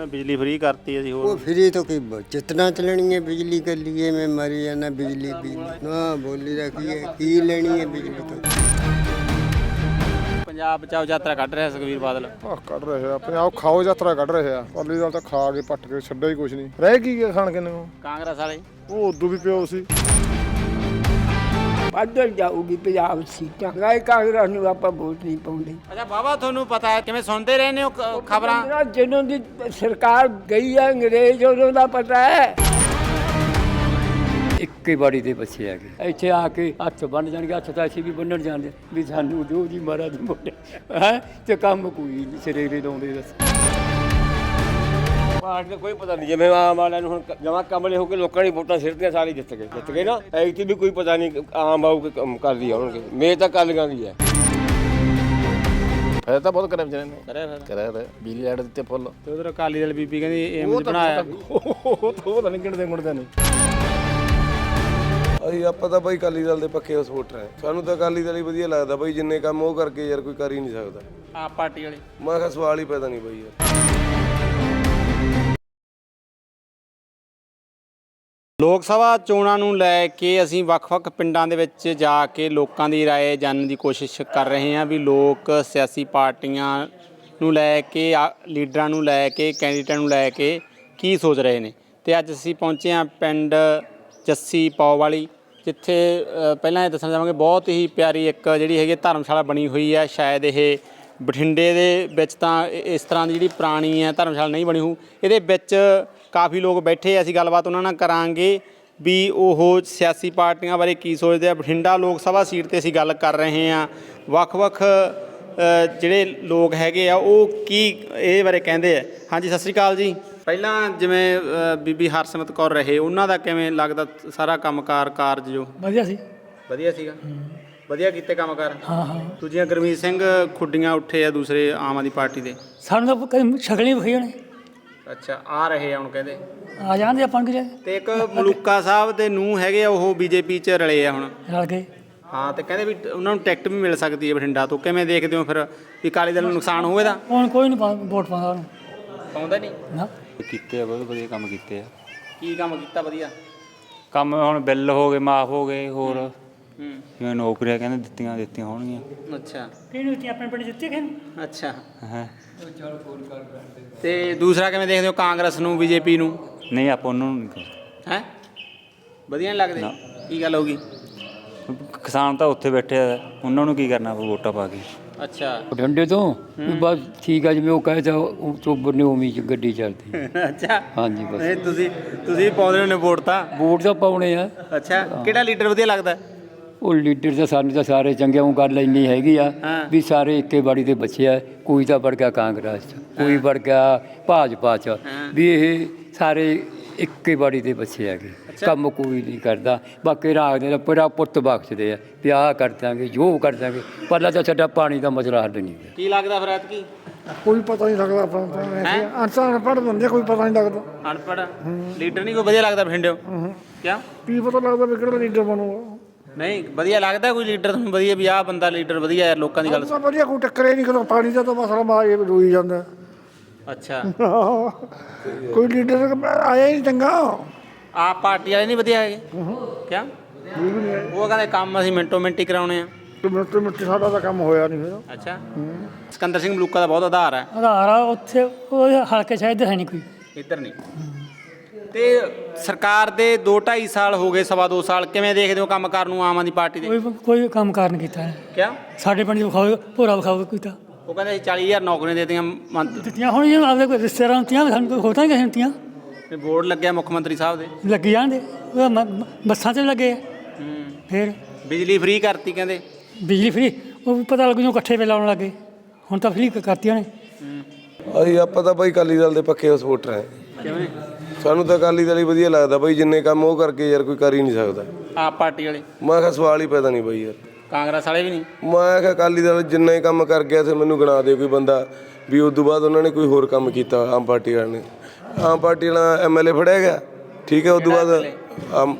ਉਹਨੇ ਬਿਜਲੀ ਫ੍ਰੀ ਕਰਤੀ ਅਸੀਂ वो ਹੋਰ फ्री तो की ब- जितना चलनी है बिजली के लिए मैं मरी जाना बिजली बिजली ना बोली रखी है की लेनी है बिजली तो ਪੰਜਾਬ ਬਚਾਓ ਯਾਤਰਾ ਕੱਢ ਰਿਹਾ ਸੁਖਵੀਰ ਬਾਦਲ ਆਹ ਕੱਢ ਰਹੇ ਆ ਪੰਜਾਬ ਖਾਓ ਯਾਤਰਾ ਕੱਢ ਰਹੇ ਆ ਅਕਾਲੀ ਦਲ ਤਾਂ ਖਾ ਕੇ ਪੱਟ ਕੇ ਛੱਡਿਆ ਹੀ ਕੁਛ ਨਹੀਂ ਰਹਿ ਕੀ ਗਿਆ ਖਾਣ ਕਿੰਨੇ ਨੂੰ ਕਾਂਗਰਸ ਵਾਲੇ ਉਹ ਉਦੋਂ ਵੀ ਪਿਓ ਸੀ ਬਦਲ ਜਾਊਗੀ ਪੰਜਾਬ ਸੀਟਾਂ। ਗਾਇ ਕਾਂਗਰਸ ਨੂੰ ਆਪਾਂ ਵੋਟ ਨਹੀਂ ਪਾਉਂਦੇ। ਅੱਛਾ ਬਾਬਾ ਤੁਹਾਨੂੰ ਪਤਾ ਹੈ ਕਿਵੇਂ ਸੁਣਦੇ ਰਹਿੰਦੇ ਹੋ ਖਬਰਾਂ? ਜਿਹੜਾ ਜਿਹਨਾਂ ਦੀ ਸਰਕਾਰ ਗਈ ਹੈ ਅੰਗਰੇਜ਼ ਉਹਨਾਂ ਦਾ ਪਤਾ ਹੈ। ਇੱਕੇ ਬਾੜੀ ਦੇ ਬੱਚੇ ਹੈਗੇ ਇੱਥੇ ਆ ਕੇ ਹੱਥ ਬੰਨ ਜਾਣਗੇ ਹੱਥ ਤਾਂ ਅਸੀਂ ਵੀ ਬੰਨਣ ਜਾਂਦੇ ਵੀ ਸਾਨੂੰ ਦਿਓ ਜੀ ਮਹਾਰਾਜ ਮੋਟੇ ਹੈ? ਤੇ ਕੰਮ ਕੋਈ ਨਹੀਂ ਸਿਰੇ ਦੇ ਲਾਉਂਦੇ ਦੱਸ। ਪਾਰਟੀ ਦਾ ਕੋਈ ਪਤਾ ਨਹੀਂ ਜਿਵੇਂ ਆਮ ਵਾਲਿਆਂ ਨੂੰ ਹੁਣ ਜਮਾ ਕਮਲੇ ਹੋ ਕੇ ਲੋਕਾਂ ਦੀ ਵੋਟਾਂ ਸਿਰਤੀਆਂ ਸਾਰੇ ਜਿੱਤ ਗਏ ਜਿੱਤ ਗਏ ਨਾ ਐਤੀ ਵੀ ਕੋਈ ਪਤਾ ਨਹੀਂ ਆਮ ਆਊ ਕੇ ਕੰਮ ਕਰਦੀ ਆਉਣਗੇ ਮੇਰ ਤਾਂ ਕਾਲੀਆਂ ਦੀ ਹੈ ਫਾਇਦਾ ਤਾਂ ਬਹੁਤ ਕਰਿਆ ਵਿਚਾਰੇ ਨੇ। ਕਰਿਆ ਫਿਰ। ਕਰਿਆ ਤਾਂ ਬਿਜਲੀ ਐਡ ਦਿੱਤੇ ਫੁੱਲ। ਤੇ ਉਧਰ ਅਕਾਲੀ ਦਲ ਬੀਬੀ ਕਹਿੰਦੀ ਇਹ ਬਣਾਇਆ। ਉਹ ਤਾਂ ਪਤਾ ਨਹੀਂ ਕਿਹੜੇ ਗੁੰਡਦੇ ਨਹੀਂ ਅਸੀਂ ਆਪਾਂ ਤਾਂ ਬਾਈ ਅਕਾਲੀ ਦਲ ਦੇ ਪੱਕੇ ਸਪੋਰਟਰ ਹੈ ਸਾਨੂੰ ਤਾਂ ਅਕਾਲੀ ਦਲ ਹੀ ਵਧੀਆ ਲੱਗਦਾ ਬਾਈ ਜਿੰਨੇ ਕੰਮ ਉਹ ਕਰਕੇ ਯਾਰ ਕੋਈ ਕਰ ਹੀ ਨਹੀਂ ਸਕਦਾ। ਆਪ ਪਾਰਟੀ ਵਾਲੇ। ਮੈਂ ਕਿਹਾ ਸਵਾਲ ਹੀ ਪੈਦਾ ਨਹੀਂ ਬਾਈ ਯਾਰ। ਲੋਕ ਸਭਾ ਚੋਣਾਂ ਨੂੰ ਲੈ ਕੇ ਅਸੀਂ ਵੱਖ-ਵੱਖ ਪਿੰਡਾਂ ਦੇ ਵਿੱਚ ਜਾ ਕੇ ਲੋਕਾਂ ਦੀ رائے ਜਾਣਨ ਦੀ ਕੋਸ਼ਿਸ਼ ਕਰ ਰਹੇ ਹਾਂ ਵੀ ਲੋਕ ਸਿਆਸੀ ਪਾਰਟੀਆਂ ਨੂੰ ਲੈ ਕੇ ਆ- ਲੀਡਰਾਂ ਨੂੰ ਲੈ ਕੇ ਕੈਂਡੀਡੇਟਾਂ ਨੂੰ ਲੈ ਕੇ ਕੀ ਸੋਚ ਰਹੇ ਨੇ ਤੇ ਅੱਜ ਅਸੀਂ ਪਹੁੰਚੇ ਹਾਂ ਪਿੰਡ ਜੱਸੀ ਪੌ ਵਾਲੀ ਜਿੱਥੇ ਅ, ਪਹਿਲਾਂ ਇਹ ਦੱਸਣਾ ਚਾਹਾਂਗੇ ਬਹੁਤ ਹੀ ਪਿਆਰੀ ਇੱਕ ਜਿਹੜੀ ਹੈਗੀ ਧਰਮਸ਼ਾਲਾ ਬਣੀ ਹੋਈ ਹੈ ਸ਼ਾਇਦ ਇਹ ਬਠਿੰਡੇ ਦੇ ਵਿੱਚ ਤਾਂ ਇ- ਇਸ ਤਰ੍ਹਾਂ ਦੀ ਜਿਹੜੀ ਪੁਰਾਣੀ ਹੈ ਧਰਮਸ਼ਾਲਾ ਨਹੀਂ ਬਣੀ ਹੋਊ। ਇਹਦੇ ਵਿੱਚ ਕਾਫੀ ਲੋਕ ਬੈਠੇ ਆ, ਅਸੀਂ ਗੱਲਬਾਤ ਉਹਨਾਂ ਨਾਲ ਕਰਾਂਗੇ ਵੀ ਉਹ ਸਿਆਸੀ ਪਾਰਟੀਆਂ ਬਾਰੇ ਕੀ ਸੋਚਦੇ ਆ। ਬਠਿੰਡਾ ਲੋਕ ਸਭਾ ਸੀਟ ਤੇ ਅਸੀਂ ਗੱਲ ਕਰ ਰਹੇ ਹਾਂ। ਵੱਖ-ਵੱਖ ਅ, ਜਿਹੜੇ ਲੋਕ ਹੈਗੇ ਆ ਉਹ ਕੀ ਇਹ ਬਾਰੇ ਕਹਿੰਦੇ ਆ। ਹਾਂਜੀ ਸਤਿ ਸ੍ਰੀ ਅਕਾਲ ਜੀ। ਪਹਿਲਾਂ ਜਿਵੇਂ ਅ, ਬੀਬੀ ਹਰਸਿਮਰਤ ਕੌਰ ਰਹੇ ਉਹਨਾਂ ਦਾ ਕਿਵੇਂ ਲੱਗਦਾ ਸਾਰਾ ਕੰਮਕਾਰ ਕਾਰਜ ਜੋ? ਵਧੀਆ ਸੀ। ਵਧੀਆ ਸੀਗਾ। ਵਧੀਆ ਕੀਤੇ ਕੰਮਕਾਰ ਹਾਂ ਹਾਂ। ਦੂਜੀਆਂ ਗੁਰਮੀਤ ਸਿੰਘ ਖੁੱਡੀਆਂ ਉੱਠੇ ਆ ਦੂਸਰੇ ਆਮ ਆਦਮੀ ਪਾਰਟੀ ਦੇ। ਸਾਨੂੰ ਤਾਂ ਕਦੇ ਸ਼ਕਲ ਨਹੀਂ ਵਿਖਾਈ ਉਹਨੇ ਅੱਛਾ ਆ ਰਹੇ ਆ ਹੁਣ ਕਹਿੰਦੇ। ਆ ਜਾਂਦੇ ਆਪਾਂ ਨੂੰ ਕਿਤੇ ਤੇ ਇੱਕ ਮਲੂਕਾ ਸਾਹਿਬ ਦੇ ਨੂੰ ਹੈਗੇ ਆ ਉਹ ਬੀਜੇਪੀ ਚ ਰਲੇ ਆ ਹੁਣ। ਰਲ ਕੇ ਹਾਂ ਤੇ ਕਹਿੰਦੇ ਵੀ ਉਹਨਾਂ ਨੂੰ ਟਿਕਟ ਵੀ ਮਿਲ ਸਕਦੀ ਹੈ ਬਠਿੰਡਾ ਤੋਂ। ਕਿਵੇਂ ਦੇਖਦੇ ਹੋ ਫਿਰ ਵੀ ਕਾਲੀ ਦਲ ਨੂੰ ਨੁਕਸਾਨ ਹੋਵੇਦਾ ਹੁਣ ਕੋਈ ਨਹੀਂ ਪਾ- ਵੋਟ ਪਾਉਂਦਾ ਉਹਨੂੰ। ਪਾਉਂਦਾ ਨਹੀਂ? ਨਾ। ਕੀਤੇ ਆ ਬਹੁਤ ਵਧੀਆ ਕੰਮ ਕੀਤੇ ਆ। ਕੀ ਕੰਮ ਕੀਤਾ ਵਧੀਆ? ਕੰਮ ਹੁਣ ਬਿੱਲ ਹੋ ਗਏ ਮਾਫ ਹੋ ਗਏ ਹੋਰ। ਜਿਵੇਂ ਨੌਕਰੀਆਂ ਕਹਿੰਦੇ ਦਿੱਤੀਆਂ ਦਿੱਤੀਆਂ ਹੋਣਗੀਆਂ। ਅੱਛਾ। ਕਿਹਨੂੰ ਦਿੱਤੀ ਆਪਣੇ ਪਿੰਡ ਜਿੱਤੇ ਕਿਹਨੂੰ ਅੱਛਾ। ਹੈ। ਤੇ ਦੂਸਰਾ ਕਿਵੇਂ ਦੇਖਦੇ ਹੋ ਕਾਂਗਰਸ ਨੂੰ ਬੀਜੇਪੀ ਨੂੰ? ਨਹੀਂ ਆਪਾਂ ਉਹਨਾਂ ਨੂੰ ਨਹੀਂ। ਹੈ? ਵਧੀਆ ਨਹੀਂ ਲੱਗਦੇ? ਕੀ ਗੱਲ ਹੋ ਗਈ? ਕਿਸਾਨ ਤਾਂ ਉੱਥੇ ਬੈਠੇ ਆ ਉਹਨਾਂ ਨੂੰ ਕੀ ਕਰਨਾ ਆਪਾਂ ਵੋਟਾਂ ਪਾ ਕੇ? ਅੱਛਾ। ਡੰਡੇ ਤੋਂ? ਵੀ ਬਸ ਠੀਕ ਆ ਜਿਵੇਂ ਉਹ ਕਹੇ ਤਾਂ ਉਹ ਚੋਬਰ ਨੇ ਉਮੀ ਚ ਗੱਡੀ ਚੱਲਦੀ। ਅੱਛਾ। ਹਾਂਜੀ ਬਸ। ਇਹ ਤੁਸੀਂ ਤੁਸੀਂ ਪਾਉਂਦੇ ਹੋ ਵੋਟ ਤਾਂ? ਵੋਟ ਤਾਂ ਪਾਉਣੇ ਆ। ਅੱਛਾ। ਕਿਹੜਾ ਲੀਡਰ ਵਧੀਆ ਲੱਗਦਾ? ਉਹ ਲੀਡਰ ਤਾਂ ਸਾਨੂੰ ਤਾਂ ਸਾਰੇ ਚੰਗੇ ਉਹ ਗੱਲ ਇੰਨੀ ਹੈਗੀ ਆ ਹਾਂ। ਵੀ ਸਾਰੇ ਇੱਕੇ ਬਾੜੀ ਦੇ ਬੱਚੇ ਆ ਕੋਈ ਤਾਂ ਵੜ ਗਿਆ ਕਾਂਗਰਸ ਚ ਕੋਈ ਵੜ ਗਿਆ ਭਾਜਪਾ ਚ ਵੀ ਇਹ ਸਾਰੇ ਇੱਕੇ ਬਾੜੀ ਦੇ ਬੱਚੇ ਹੈਗੇ ਕੰਮ ਕੋਈ ਨਹੀਂ ਕਰਦਾ। ਬਾਕੀ ਰਾਗ ਦੇ ਪੂਰਾ ਪੁੱਤ ਬਖਸ਼ਦੇ ਆ ਆਹ ਕਰ ਦਾਂਗੇ ਜੋ ਕਰ ਦਾਂਗੇ ਪਹਿਲਾਂ ਤਾਂ ਸਾਡਾ ਪਾਣੀ ਦਾ ਮਸਲਾ ਹੱਲ ਨਹੀਂ ਕੀ ਲੱਗਦਾ ਫਿਰ ਐਤਕੀ? ਕੋਈ ਪਤਾ ਨਹੀਂ ਲੱਗਦਾ ਆਪਾਂ ਨੂੰ। ਤਾਂ ਹੈਂ? ਅਨਸਾਨ ਪੜ੍ਹ ਬੰਦੇ ਕੋਈ ਪਤਾ ਨਹੀਂ ਲੱਗਦਾ। ਅਨਪੜ ਲੀਡਰ ਨਹੀਂ ਕੋਈ ਵਧੀਆ ਲੱਗਦਾ ਕਿਆ? ਕੀ ਪਤਾ ਲੱਗਦਾ ਵੀ ਕਿਹੜਾ ਲੀਡਰ ਬਣੂਗਾ। ਨਹੀਂ ਵਧੀਆ ਲੱਗਦਾ ਕੋਈ ਲੀਡਰ ਤੁਹਾਨੂੰ? ਵਧੀਆ ਵੀ ਆਹ ਬੰਦਾ ਲੀਡਰ ਵਧੀਆ ਯਾਰ ਲੋਕਾਂ ਦੀ ਗੱਲ ਤਾਂ ਵਧੀਆ ਕੋਈ ਟੱਕਰੇ ਨਹੀਂ ਕਦੋਂ ਪਾਣੀ ਦਾ ਤਾਂ ਮਸਲਾ ਮਾ ਇਹ ਰੋਈ ਜਾਂਦਾ। ਅੱਛਾ। ਕੋਈ ਲੀਡਰ ਆਇਆ ਹੀ ਨਹੀਂ ਚੰਗਾ। ਆਪ ਪਾਰਟੀ ਵਾਲੇ ਨਹੀਂ ਵਧੀਆ ਹੈਗੇ? ਕਿਆ? ਉਹ ਕਹਿੰਦੇ ਕੰਮ ਅਸੀਂ ਮਿੰਟੋ ਮਿੰਟੀ ਕਰਾਉਣੇ ਆ। ਤੇ ਮਿੱਟੀ ਮਿੱਟੀ ਸਾਡਾ ਤਾਂ ਕੰਮ ਹੋਇਆ ਨਹੀਂ ਫਿਰ। ਅੱਛਾ। ਸਿਕੰਦਰ ਸਿੰਘ ਮਲੂਕਾ ਦਾ ਬਹੁਤ ਆਧਾਰ ਹੈ। ਆਧਾਰ ਆ ਉੱਥੇ ਉਹ ਹਲਕੇ ਸ਼ਾਇਦ ਹੈ ਨਹੀਂ ਕੋਈ। ਇੱਧਰ ਨਹੀਂ। ਤੇ ਸਰਕਾਰ ਦੇ 2 2.5 ਸਾਲ ਹੋ ਗਏ ਸਵਾ 2 ਸਾਲ ਕਿਵੇਂ ਦੇਖਦੇ ਹੋ ਕੰਮ ਕਰਨ ਨੂੰ ਆਮ ਆਦਮੀ ਪਾਰਟੀ ਦੇ? ਕੋਈ ਕੋਈ ਕੰਮ ਕਾਰ ਨਹੀਂ ਕੀਤਾ। ਇਹਨੇ। ਕਿਆ? ਸਾਡੇ ਪਿੰਡ 'ਚ ਵਿਖਾਓ ਭੋਰਾ ਵਿਖਾਓ ਕੀਤਾ ਉਹ ਕਹਿੰਦੇ ਅਸੀਂ 40000 ਨੌਕਰੀਆਂ ਦੇ ਦਿੱਤੀਆਂ ਮੰਤ ਦਿੱਤੀਆਂ ਹੁਣ ਇਹ ਆਪਦੇ ਕੋਈ ਰਿਸ਼ਤੇਦਾਰਾਂ ਨੂੰ ਦਿੱਤੀਆਂ ਸਾਨੂੰ ਕੋਈ ਹੋਤਾ ਨਹੀਂ ਕਿਸੇ ਨੂੰ ਦਿੱਤੀਆਂ। ਤੇ ਬੋਰਡ ਲੱਗਿਆ ਮੁੱਖ ਮੰਤਰੀ ਸਾਹਿਬ ਦੇ? ਲੱਗੀ ਜਾਂਦੇ। ਉਹ ਮ- ਮ- ਬੱਸਾਂ 'ਚ ਵੀ ਲੱਗੇ ਆ। ਹੂੰ। ਫਿਰ ਬਿਜਲੀ ਫ੍ਰੀ ਕਰਤੀ ਕਹਿੰਦੇ? ਬਿਜਲੀ ਫਰੀ ਉਹ ਵੀ ਪਤਾ ਲੱਗੂ ਜੋ ਇਕੱਠੇ ਵੇ ਲਾਉਣ ਲੱਗੇ। ਹੁਣ ਤਾਂ ਫਰੀ ਕਰਤੀਆਂ ਨੇ ਅਸੀਂ ਆਪਾਂ ਤਾਂ ਬਾਈ ਅਕਾਲੀ ਦਲ ਦੇ ਪੱਕੇ ਸਪੋਰਟਰ ਹੈ ਕਿਵੇਂ? ਸਾਨੂੰ ਤਾਂ ਅਕਾਲੀ ਦਲ ਹੀ ਵਧੀਆ ਲੱਗਦਾ ਬਾਈ ਜਿੰਨੇ ਕੰਮ ਉਹ ਕਰਕੇ ਯਾਰ ਕੋਈ ਕਰ ਹੀ ਨਹੀਂ ਸਕਦਾ। ਆਪ ਪਾਰਟੀ ਵਾਲੇ? ਮੈਂ ਕਿਹਾ ਸਵਾਲ ਹੀ ਪੈਦਾ ਨਹੀਂ ਬਾਈ ਯਾਰ। ਕਾਂਗਰਸ ਵਾਲੇ ਵੀ ਨਹੀਂ? ਮੈਂ ਕਿਹਾ ਅਕਾਲੀ ਦਲ ਜਿੰਨਾ ਕੰਮ ਕਰ ਗਿਆ ਤੇ ਮੈਨੂੰ ਗਿਣਾ ਦੇ ਕੋਈ ਬੰਦਾ ਵੀ ਉਸ ਤੋਂ ਬਾਅਦ ਉਹਨਾਂ ਨੇ ਕੋਈ ਹੋਰ ਕੰਮ ਕੀਤਾ ਆਮ ਪਾਰਟੀ ਵਾਲਿਆਂ ਨੇ। ਆਮ ਪਾਰਟੀ ਵਾਲਾ ਐਮਐਲਏ ਫੜਿਆ ਗਿਆ। ਠੀਕ ਹੈ ਉਸ ਤੋਂ ਬਾਅਦ ਆਮ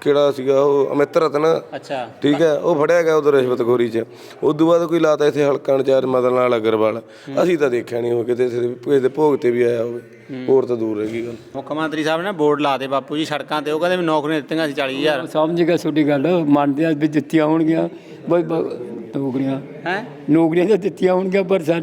ਕਿਹੜਾ ਸੀਗਾ ਉਹ ਅਮਿਤ ਰਤਨ। ਅੱਛਾ। ਠੀਕ ਹੈ ਉਹ ਫੜਿਆ ਗਿਆ ਉਦੋਂ ਰਿਸ਼ਵਤਖੋਰੀ 'ਚ। ਉਸ ਤੋਂ ਬਾਅਦ ਕੋਈ ਲਾਤਾ ਇੱਥੇ ਹਲਕਾ ਇੰਚਾਰਜ ਮਦਨ ਲਾਲ ਅਗਰਵਾਲ। ਅਸੀਂ ਤਾਂ ਦੇਖਿਆ ਨਹੀਂ ਉਹ ਕਿਤੇ ਕਿਸੇ ਦੇ ਭੋਗ ਤੇ ਵੀ ਆਇਆ ਹੋਵੇ। ਹੋਰ ਤਾਂ ਦੂਰ ਰਹਿ ਗੱਲ। ਮੁੱਖ ਮੰਤਰੀ ਸਾਹਿਬ ਨੇ ਬੋਰਡ ਲਾ ਦੇ ਬਾਪੂ ਜੀ ਸੜਕਾਂ ਤੇ ਉਹ ਕਹਿੰਦੇ ਵੀ ਨੌਕਰੀਆਂ ਦਿੱਤੀਆਂ ਸੀ 40000 ਸਮਝ ਗਿਆ ਤੁਹਾਡੀ ਗੱਲ ਮੰਨਦੇ ਆ ਵੀ ਦਿੱਤੀਆਂ ਹੋਣਗੀਆਂ ਬਈ ਨੌਕਰੀਆਂ। ਹੈ? ਨੌਕਰੀਆਂ ਤਾਂ ਦਿੱਤੀਆਂ ਹੋਣਗੀਆਂ ਪਰ ਸਾ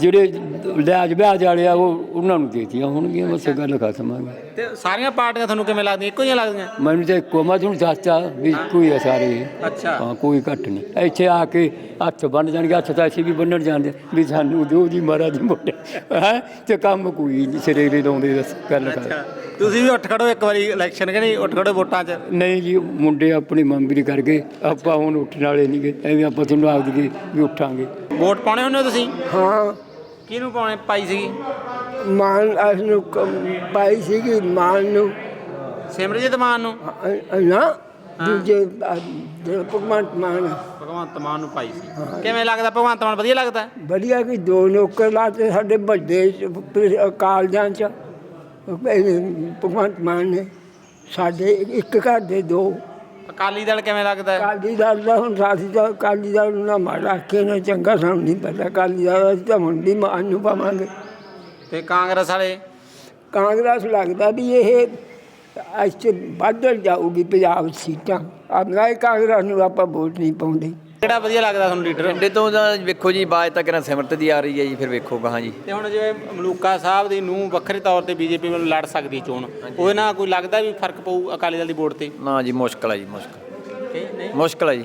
ਜਿਹੜੇ ਲਿਆਜ ਵਿਆਜ ਵਾਲੇ ਆ ਉਹ ਉਹਨਾਂ ਨੂੰ ਦਿੱਤੀਆਂ ਹੋਣਗੀਆਂ ਬਸ ਇਹ ਗੱਲ ਖਤਮ ਆ ਗਈ। ਤੇ ਸਾਰੀਆਂ ਪਾਰਟੀਆਂ ਤੁਹਾਨੂੰ ਕਿਵੇਂ ਲੱਗਦੀਆਂ? ਇੱਕੋ ਜਿਹੀਆਂ ਲੱਗਦੀਆਂ? ਮੈਨੂੰ ਤਾਂ ਇੱਕੋ ਮੈਂ ਤੁਹਾਨੂੰ ਦੱਸਤਾ ਵੀ ਕੋਈ ਆ ਸਾਰੇ। ਅੱਛਾ। ਹਾਂ ਕੋਈ ਘੱਟ ਨਹੀਂ। ਇੱਥੇ ਆ ਕੇ ਹੱਥ ਬੰਨ ਜਾਣਗੇ ਹੱਥ ਤਾਂ ਅਸੀਂ ਵੀ ਬੰਨਣ ਜਾਂਦੇ ਵੀ ਸਾਨੂੰ ਦਿਓ ਜੀ ਮਹਾਰਾਜ ਜੀ ਮੋਟੇ ਹੈ? ਤੇ ਕੰਮ ਕੋਈ ਨਹੀਂ ਸਿਰੇ ਦੇ ਲਾਉਂਦੇ ਦੱਸ ਗੱਲ ਕਰ। ਤੁਸੀਂ ਵੀ ਉੱਠ ਖੜੋ ਇੱਕ ਵਾਰੀ ਇਲੈਕਸ਼ਨ ਕਿ ਨਹੀਂ? ਉੱਠ ਖੜੋ ਵੋਟਾਂ 'ਚ। ਨਹੀਂ ਜੀ ਮੁੰਡੇ ਆਪਣੀ ਮੰਮੀ ਕਰ ਗਏ ਆਪਾਂ ਹੁਣ ਉੱਠਣ ਵਾਲੇ ਨਹੀਂਗੇ ਐਵੇਂ ਆਪਾਂ ਤੁਹਾਨੂੰ ਆਖ ਦਈਏ ਵੀ ਉੱਠਾਂਗੇ। ਵੋਟ ਪਾਉਣੇ ਹੁੰਦੇ ਹੋ ਤੁਸੀਂ? ਹਾਂ। ਕਿਹਨੂੰ ਪਾਉਣੇ ਪਾਈ ਸੀਗੀ? ਮਾਨ ਅਸ ਨੂੰ ਕ- ਪਾਈ ਸੀਗੀ ਮਾਨ ਨੂੰ। ਸਿਮਰਜੀਤ ਮਾਨ ਨੂੰ? ਅ- ਨਾ ਦੂਜੇ ਅ, ਜਿਹੜਾ ਭਗਵੰਤ ਮਾਨ। ਭਗਵੰਤ ਮਾਨ ਨੂੰ ਪਾਈ ਸੀ। ਕਿਵੇਂ ਲੱਗਦਾ ਭਗਵੰਤ ਮਾਨ? ਵਧੀਆ ਲੱਗਦਾ? ਵਧੀਆ ਕਿ ਦੋ ਨੌਕਰ ਲਾਤੇ ਸਾਡੇ ਵੱਡੇ ਚ- ਪ- ਕਾਲਜਾਂ ਚ। ਇਹ ਭਗਵੰਤ ਮਾਨ ਨੇ ਸਾਡੇ ਇੱਕ ਘਰ ਦੇ ਦੋ। ਅਕਾਲੀ ਦਲ ਕਿਵੇਂ ਲੱਗਦਾ ਹੈ? ਅਕਾਲੀ ਦਲ ਦਾ ਹੁਣ ਸਾਥੀ ਦਾ ਅਕਾਲੀ ਦਲ ਨੂੰ ਨਾ ਮਾੜਾ ਕੇ ਨਾ ਚੰਗਾ ਸਾਨੂੰ ਨਹੀਂ ਪਤਾ। ਅਕਾਲੀ ਦਲ ਅਸੀਂ ਤਾਂ ਹੁਣ ਵੀ ਮਾਨ ਨੂੰ ਪਾਵਾਂਗੇ। ਤੇ ਕਾਂਗਰਸ ਵਾਲੇ? ਕਾਂਗਰਸ ਲੱਗਦਾ ਵੀ ਇਹ ਅੱਜ ਚ ਵੱਧਣ ਜਾਊਗੀ ਪੰਜਾਬ ਸੀਟਾਂ। ਆਪਣਾ ਇਹ ਕਾਂਗਰਸ ਨੂੰ ਆਪਾਂ ਵੋਟ ਨਹੀਂ ਪਾਉਂਦੇ। ਕਿਹੜਾ ਵਧੀਆ ਲੱਗਦਾ ਤੁਹਾਨੂੰ ਲੀਡਰ? ਪਿੰਡੇ ਤੋਂ ਤਾਂ ਵੇਖੋ ਜੀ ਬਾਜ ਤਾਂ ਕਿਹਨਾਂ ਸਿਮਰਤ ਦੀ ਆ ਰਹੀ ਹੈ ਜੀ ਫਿਰ ਵੇਖੋ ਕਹਾਂ ਜੀ। ਤੇ ਹੁਣ ਜਿਵੇਂ ਮਲੂਕਾ ਸਾਹਿਬ ਦੀ ਨੂੰ ਵੱਖਰੇ ਤੌਰ ਤੇ ਬੀਜੇਪੀ ਵੱਲੋਂ ਲੜ ਸਕਦੀ ਚੋਣ ਉਹਦੇ ਨਾਲ ਕੋਈ ਲੱਗਦਾ ਵੀ ਫ਼ਰਕ ਪਊ ਅਕਾਲੀ ਦਲ ਦੀ ਵੋਟ ਤੇ? ਨਾ ਜੀ ਮੁਸ਼ਕਲ ਹੈ ਜੀ ਮੁਸ਼ਕਲ। ਮੁਸ਼ਕਲ ਹੈ ਜੀ।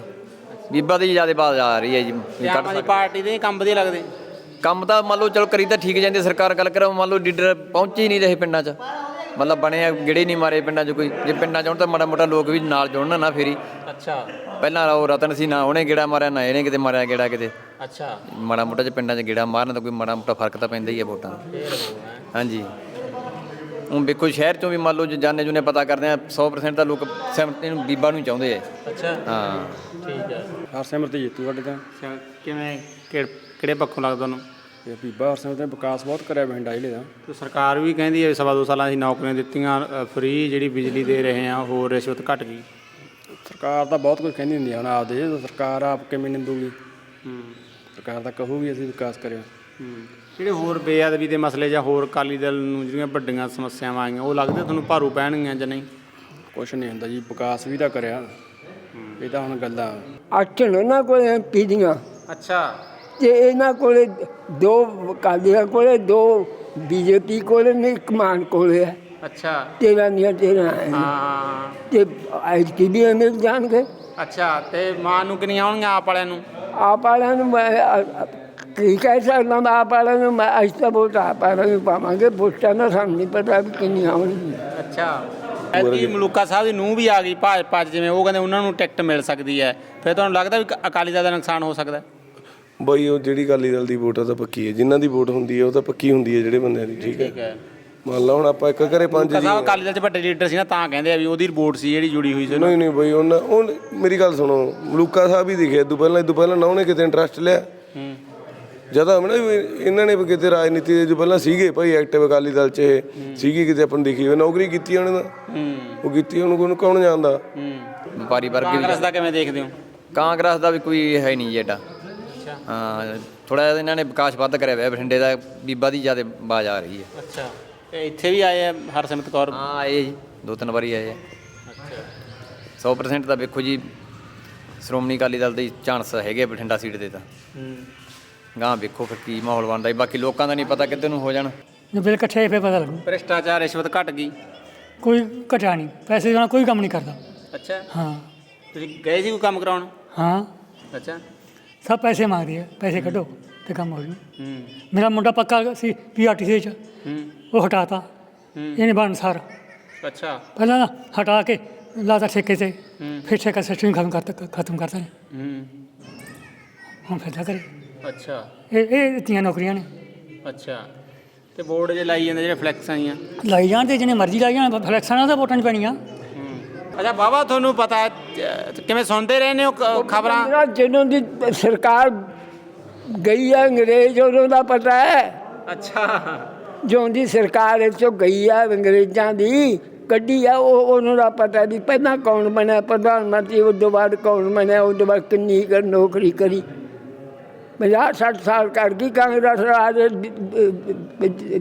ਬੀਬਾ ਦੀ ਜ਼ਿਆਦਾ ਬਾਜ ਆ ਰਹੀ ਹੈ ਜੀ ਵੀ ਕੱਢ ਆਮ ਆਦਮੀ। ਪਾਰਟੀ ਦੇ ਕੰਮ ਵਧੀਆ ਲੱਗਦੇ? ਕੰਮ ਤਾਂ ਮੰਨ ਲਓ ਚਲੋ ਕਰੀ ਤਾਂ ਠੀਕ ਜਾਂਦੀ ਸਰਕਾਰ ਗੱਲ ਕਰਾਂ ਮੰਨ ਲਓ ਲੀਡਰ ਪਹੁੰਚ ਹੀ ਨਹੀਂ ਰਹੇ ਪਿੰਡਾਂ 'ਚ। ਮਤਲਬ ਬਣਿਆ ਗੇੜੇ ਨਹੀਂ ਮਾਰੇ ਪਿੰਡਾਂ 'ਚ ਕੋਈ। ਜੇ ਪਿੰਡਾਂ 'ਚ ਹੁਣ ਤਾਂ ਮਾੜਾ ਮੋਟਾ ਲੋਕ ਵੀ ਨਾਲ ਜੁੜਨ ਨਾ ਫੇਰੀ ਅੱਛਾ। ਪਹਿਲਾਂ ਉਹ ਰਤਨ ਸੀ ਨਾ ਉਹਨੇ ਗੇੜਾ ਮਾਰਿਆ ਨਾ ਇਹਨੇ ਕਿਤੇ ਮਾਰਿਆ ਗੇੜਾ ਕਿਤੇ। ਅੱਛਾ। ਮਾੜਾ ਮੋਟਾ ਚ ਪਿੰਡਾਂ 'ਚ ਗੇੜਾ ਮਾਰਨ ਤਾਂ ਕੋਈ ਮਾੜਾ ਮੋਟਾ ਫ਼ਰਕ ਤਾਂ ਪੈਂਦਾ ਹੀ ਹੈ ਵੋਟਾਂ ਹਾਂਜੀ। ਹੁਣ ਵੇਖੋ ਸ਼ਹਿਰ ਚੋਂ ਵੀ ਮੰਨ ਲਓ ਜੇ ਜਾਣੇ ਜੁਨੇ ਪਤਾ ਕਰਦੇ ਆ 100% ਤਾਂ ਲੋਕ ਸਹਿਮਤੀ ਨੂੰ ਬੀਬਾ ਨੂੰ ਚਾਹੁੰਦੇ ਆ। ਅੱਛਾ। ਹਾਂ। ਠੀਕ ਹੈ ਹਰਸਿਮਰਤ ਜੀਤੂ ਸਾਡੇ ਤਾਂ। ਕਿਵੇਂ ਕਿਹੜੇ ਕਿਹੜੇ ਪੱਖੋਂ ਲੱਗਦਾ ਤੁਹਾਨੂੰ ਤੇ ਬੀਬਾ ਹਰਸਿਮਰਤ ਨੇ ਵਿਕਾਸ ਬਹੁਤ ਕਰਿਆ ਬਠਿੰਡਾ ਜ਼ਿਲ੍ਹੇ ਦਾ। ਤੇ ਸਰਕਾਰ ਵੀ ਕਹਿੰਦੀ ਹੈ ਸਵਾ ਦੋ ਸਾਲਾਂ ਦੀ ਨੌਕਰੀਆਂ ਦਿੱਤੀਆਂ ਫ੍ਰੀ ਜਿਹੜੀ ਬਿਜਲੀ ਦੇ ਰਹੇ ਆ ਹੋਰ ਰਿਸ਼ਵਤ ਘਟ ਗਈ। ਸਰਕਾਰ ਤਾਂ ਬਹੁਤ ਕੁਝ ਕਹਿੰਦੀ ਹੁੰਦੀ ਆ ਹੁਣ ਆਪਦੇ ਸਰਕਾਰ ਆਪ ਕਿਵੇਂ ਨਿੰਦੂਗੀ? ਹੂੰ। ਸਰਕਾਰ ਤਾਂ ਕਹੂਗੀ ਅਸੀਂ ਵਿਕਾਸ ਕਰਿਆ ਹੂੰ। ਜਿਹੜੇ ਹੋਰ ਬੇਅਦਬੀ ਦੇ ਮਸਲੇ ਜਾਂ ਹੋਰ ਅਕਾਲੀ ਦਲ ਨੂੰ ਜਿਹੜੀਆਂ ਵੱਡੀਆਂ ਸਮੱਸਿਆਵਾਂ ਆਈਆਂ ਉਹ ਲੱਗਦਾ ਤੁਹਾਨੂੰ ਭਾਰੂ ਪੈਣਗੀਆਂ ਜਾਂ ਨਹੀਂ? ਕੁਝ ਨਹੀਂ ਹੁੰਦਾ ਜੀ ਵਿਕਾਸ ਵੀ ਤਾਂ ਕਰਿਆ। ਇਹ ਤਾਂ ਹੁਣ ਗੱਲਾਂ। ਅੱਠ ਨੇ ਕੋਲ ਐਮਪੀ ਦੀਆਂ। ਅੱਛਾ। ਤੇ ਇਹਨਾਂ ਕੋਲੇ ਦੋ ਕਾਲੀਆਂ ਕੋਲੇ ਦੋ ਬੀਜੇਪੀ ਕੋਲੇ ਨੇ ਇੱਕ ਮਾਨ ਕੋਲੇ ਹੈ। ਅੱਛਾ। ਤੇਰਾਂ ਦੀਆਂ ਤੇਰਾਂ ਹੈ। ਤੇ ਐਤਕੀ ਵੀ ਮਿਲ ਜਾਣਗੇ? ਅੱਛਾ ਤੇ ਮਾਂ ਨੂੰ ਕਿੰਨੀਆਂ ਆਉਣਗੀਆਂ ਆਪ ਵਾਲਿਆਂ ਨੂੰ? ਆਪ ਵਾਲਿਆਂ ਨੂੰ ਮੈਂ ਕੀ ਕਹਿ ਸਕਦਾ ਮੈਂ ਆਪ ਵਾਲਿਆਂ ਨੂੰ? ਮੈਂ ਅੱਜ ਤਾਂ ਵੋਟ ਆਪ ਵਾਲਿਆਂ ਨੂੰ ਪਾਵਾਂਗੇ। ਵੋਟਾਂ ਦਾ ਸਾਨੂੰ ਨਹੀਂ ਪਤਾ ਵੀ ਕਿੰਨੀਆਂ ਆਉਣਗੀਆਂ। ਅੱਛਾ। ਐਤਕੀ ਮਲੂਕਾ ਸਾਹਿਬ ਦੀ ਨੂੰ ਵੀ ਆ ਗਈ ਭਾਜਪਾ ਜਿਵੇਂ ਉਹ ਕਹਿੰਦੇ ਉਹਨਾਂ ਨੂੰ ਟਿਕਟ ਮਿਲ ਸਕਦੀ ਹੈ। ਫਿਰ ਤੁਹਾਨੂੰ ਲੱਗਦਾ ਵੀ ਕ- ਅਕਾਲੀ ਦਲ ਦਾ ਨੁਕਸਾਨ ਹੋ ਸਕਦਾ? ਬਈ ਉਹ ਜਿਹੜੀ ਅਕਾਲੀ ਦਲ ਦੀ ਵੋਟ ਆ ਤਾਂ ਪੱਕੀ ਹੈ। ਜਿਨ੍ਹਾਂ ਦੀ ਵੋਟ ਹੁੰਦੀ ਹੈ ਉਹ ਤਾਂ ਪੱਕੀ ਹੁੰਦੀ ਹੈ ਜਿਹੜੇ ਬੰਦਿਆਂ ਦੀ ਠੀਕ ਹੈ? ਠੀਕ ਹੈ। ਮੰਨ ਲਾ ਹੁਣ ਆਪਾਂ ਇੱਕ ਘਰੇ ਪੰਜ ਜੀ ਸਾਹਿਬ ਅਕਾਲੀ ਦਲ 'ਚ ਵੱਡੇ ਲੀਡਰ ਸੀ ਨਾ ਤਾਂ ਕਹਿੰਦੇ ਆ ਵੀ ਉਹਦੀ ਰਿਪੋਰਟ ਸੀ ਜਿਹੜੀ ਜੁੜੀ ਹੋਈ ਸੀ ਨਹੀਂ ਨਹੀਂ ਬਈ ਉਹਨਾਂ ਉਹ ਮੇਰੀ ਗੱਲ ਸੁਣੋ ਮਲੂਕਾ ਸਾਹਿਬ ਹੀ ਦਿਖੇ ਇਦੋਂ ਪਹਿਲਾਂ ਇਦੋਂ ਪਹਿਲਾਂ ਨਾ ਉਹਨੇ ਕਿਤੇ ਇੰਟਰਸਟ ਲਿਆ। ਹੂੰ। ਜਦੋਂ ਹਮਣਾ ਇਹਨਾਂ ਨੇ ਕਿਤੇ ਰਾਜਨੀਤੀ ਦੇ ਜੋ ਪਹਿਲਾਂ ਸੀਗੇ ਭਾਈ ਐਕਟਿਵ ਅਕਾਲੀ ਦਲ 'ਚ ਇਹ। ਸੀਗੀ ਕਿਤੇ ਆਪਾਂ ਨੂੰ ਦਿਖੀ ਹੋਈ ਨੌਕਰੀ ਕੀਤੀ ਉਹਨੇ ਤਾਂ। ਹੂੰ। ਉਹ ਕੀਤੀ ਉਹਨੂੰ ਕੌਣ ਜਾਣਦਾ? ਹੂੰ। ਵਪਾਰੀ ਵਰਗ ਵੀ ਕਾਂਗਰਸ ਦਾ ਕਿਵੇਂ ਦੇਖਦੇ ਹੋ? ਕਾਂਗਰਸ ਦਾ ਵੀ ਕੋਈ ਹੈ ਨਹੀਂ ਜੀ ਐਡਾ। ਅੱਛਾ ਹਾਂ ਥੋੜਾ ਜਿਹਾ ਇਹਨਾਂ ਨੇ ਵਿਕਾਸ ਵੱਧ ਕਰਿਆ ਹੋਇਆ ਬਠਿੰਡੇ ਦਾ ਬੀਬਾ ਦੀ ਜ਼ਿਆਦਾ ਬਾਜ ਆ ਰਹੀ ਹੈ। ਅੱਛਾ ਤੇ ਇੱਥੇ ਵੀ ਆਏ ਆ ਹਰਸਿਮਰਤ ਕੌਰ? ਹਾਂ ਆਏ ਜੀ ਦੋ ਤਿੰਨ ਵਾਰੀ ਆਏ ਆ। ਅੱਛਾ। 100% ਤਾਂ ਵੇਖੋ ਜੀ ਸ਼੍ਰੋਮਣੀ ਅਕਾਲੀ ਦਲ ਦੇ ਚਾਂਸ ਹੈਗੇ ਬਠਿੰਡਾ ਸੀਟ ਦੇ ਤਾਂ। ਹੂੰ। ਗਾਂ ਵੇਖੋ ਫਿਰ ਕੀ ਮਾਹੌਲ ਬਣਦਾ ਬਾਕੀ ਲੋਕਾਂ ਦਾ ਨਹੀਂ ਪਤਾ ਕਿੱਧਰ ਨੂੰ ਹੋ ਜਾਣ। ਜੇ ਬਿੱਲ ਇਕੱਠੇ ਹੋਏ ਫਿਰ ਪਤਾ ਲੱਗੂ। ਭ੍ਰਿਸ਼ਟਾਚਾਰ ਰਿਸ਼ਵਤ ਘਟ ਗਈ। ਕੋਈ ਘਟਿਆ ਨਹੀਂ ਪੈਸੇ ਦੇਣਾ ਕੋਈ ਕੰਮ ਨਹੀਂ ਕਰਦਾ। ਅੱਛਾ। ਹਾਂ। ਤੁਸੀਂ ਗਏ ਸੀ ਕੋਈ ਕੰਮ ਕਰਾਉਣ? ਹਾਂ। ਅੱਛਾ। ਸਭ ਪੈਸੇ ਮੰਗਦੇ ਆ ਪੈਸੇ ਕੱਢੋ ਤੇ ਕੰਮ ਹੋ ਜੂ। ਹੂੰ। ਮੇਰਾ ਮੁੰਡਾ ਪੱਕਾ ਸੀ ਪੀਆਰਟੀਸੀ ਚ। ਹੂੰ। ਉਹ ਹਟਾਤਾ। ਹੂੰ। ਇਹਨੇ ਬਣ ਸਾਰ। ਅੱਛਾ। ਪਹਿਲਾਂ ਨਾ ਹਟਾ ਕੇ ਲਾਤਾ ਠੇਕੇ ਤੇ। ਹੂੰ। ਫਿਰ ਠੇਕਾ ਸਿਸਟਮ ਖਤਮ ਕਰਤਾ ਖਤਮ ਕਰਤਾ ਨੇ ਹੂੰ। ਹੁਣ ਫਿਰ ਕਰੇ। ਅੱਛਾ। ਇਹ ਇਹ ਦਿੱਤੀਆਂ ਨੌਕਰੀਆਂ ਨੇ। ਅੱਛਾ। ਤੇ ਬੋਰਡ ਜੇ ਲਾਈ ਜਾਂਦੇ ਜਿਹੜੇ ਫਲੈਕਸ ਆਈਆਂ? ਲਾਈ ਜਾਣ ਤੇ ਜਿਹਨੇ ਮਰਜ਼ੀ ਲਾਈ ਜਾਣ ਫਲੈਕਸਾਂ ਨਾਲ ਤਾਂ ਵੋਟਾਂ 'ਚ ਪੈਣੀਆਂ। ਅੱਛਾ ਬਾਬਾ ਤੁਹਾਨੂੰ ਪਤਾ ਹੈ ਅਹ, ਕਿਵੇਂ ਸੁਣਦੇ ਰਹੇ ਨੇ ਉਹ ਕ- ਖਬਰਾਂ? ਜਿਹੜਾ ਜਿਹਨਾਂ ਦੀ ਸਰਕਾਰ ਗਈ ਹੈ ਅੰਗਰੇਜ਼ ਉਹਨਾਂ ਦਾ ਪਤਾ ਹੈ। ਅੱਛਾ। ਜਿਉਂ ਦੀ ਸਰਕਾਰ ਚੋਂ ਗਈ ਹੈ ਅੰਗਰੇਜ਼ਾਂ ਦੀ ਕੱਢੀ ਆ ਉਹ ਉਹਨੂੰ ਦਾ ਪਤਾ ਨਹੀਂ ਪਹਿਲਾਂ ਕੌਣ ਬਣਿਆ ਪ੍ਰਧਾਨ ਮੰਤਰੀ ਉਸ ਤੋਂ ਬਾਅਦ ਕੌਣ ਬਣਿਆ ਉਸ ਤੋਂ ਬਾਅਦ ਕਿੰਨੀ ਕੁ ਨੌਕਰੀ ਕਰੀ। 50 60 ਸਾਲ ਕਰ ਗਈ ਕਾਂਗਰਸ ਰਾਜ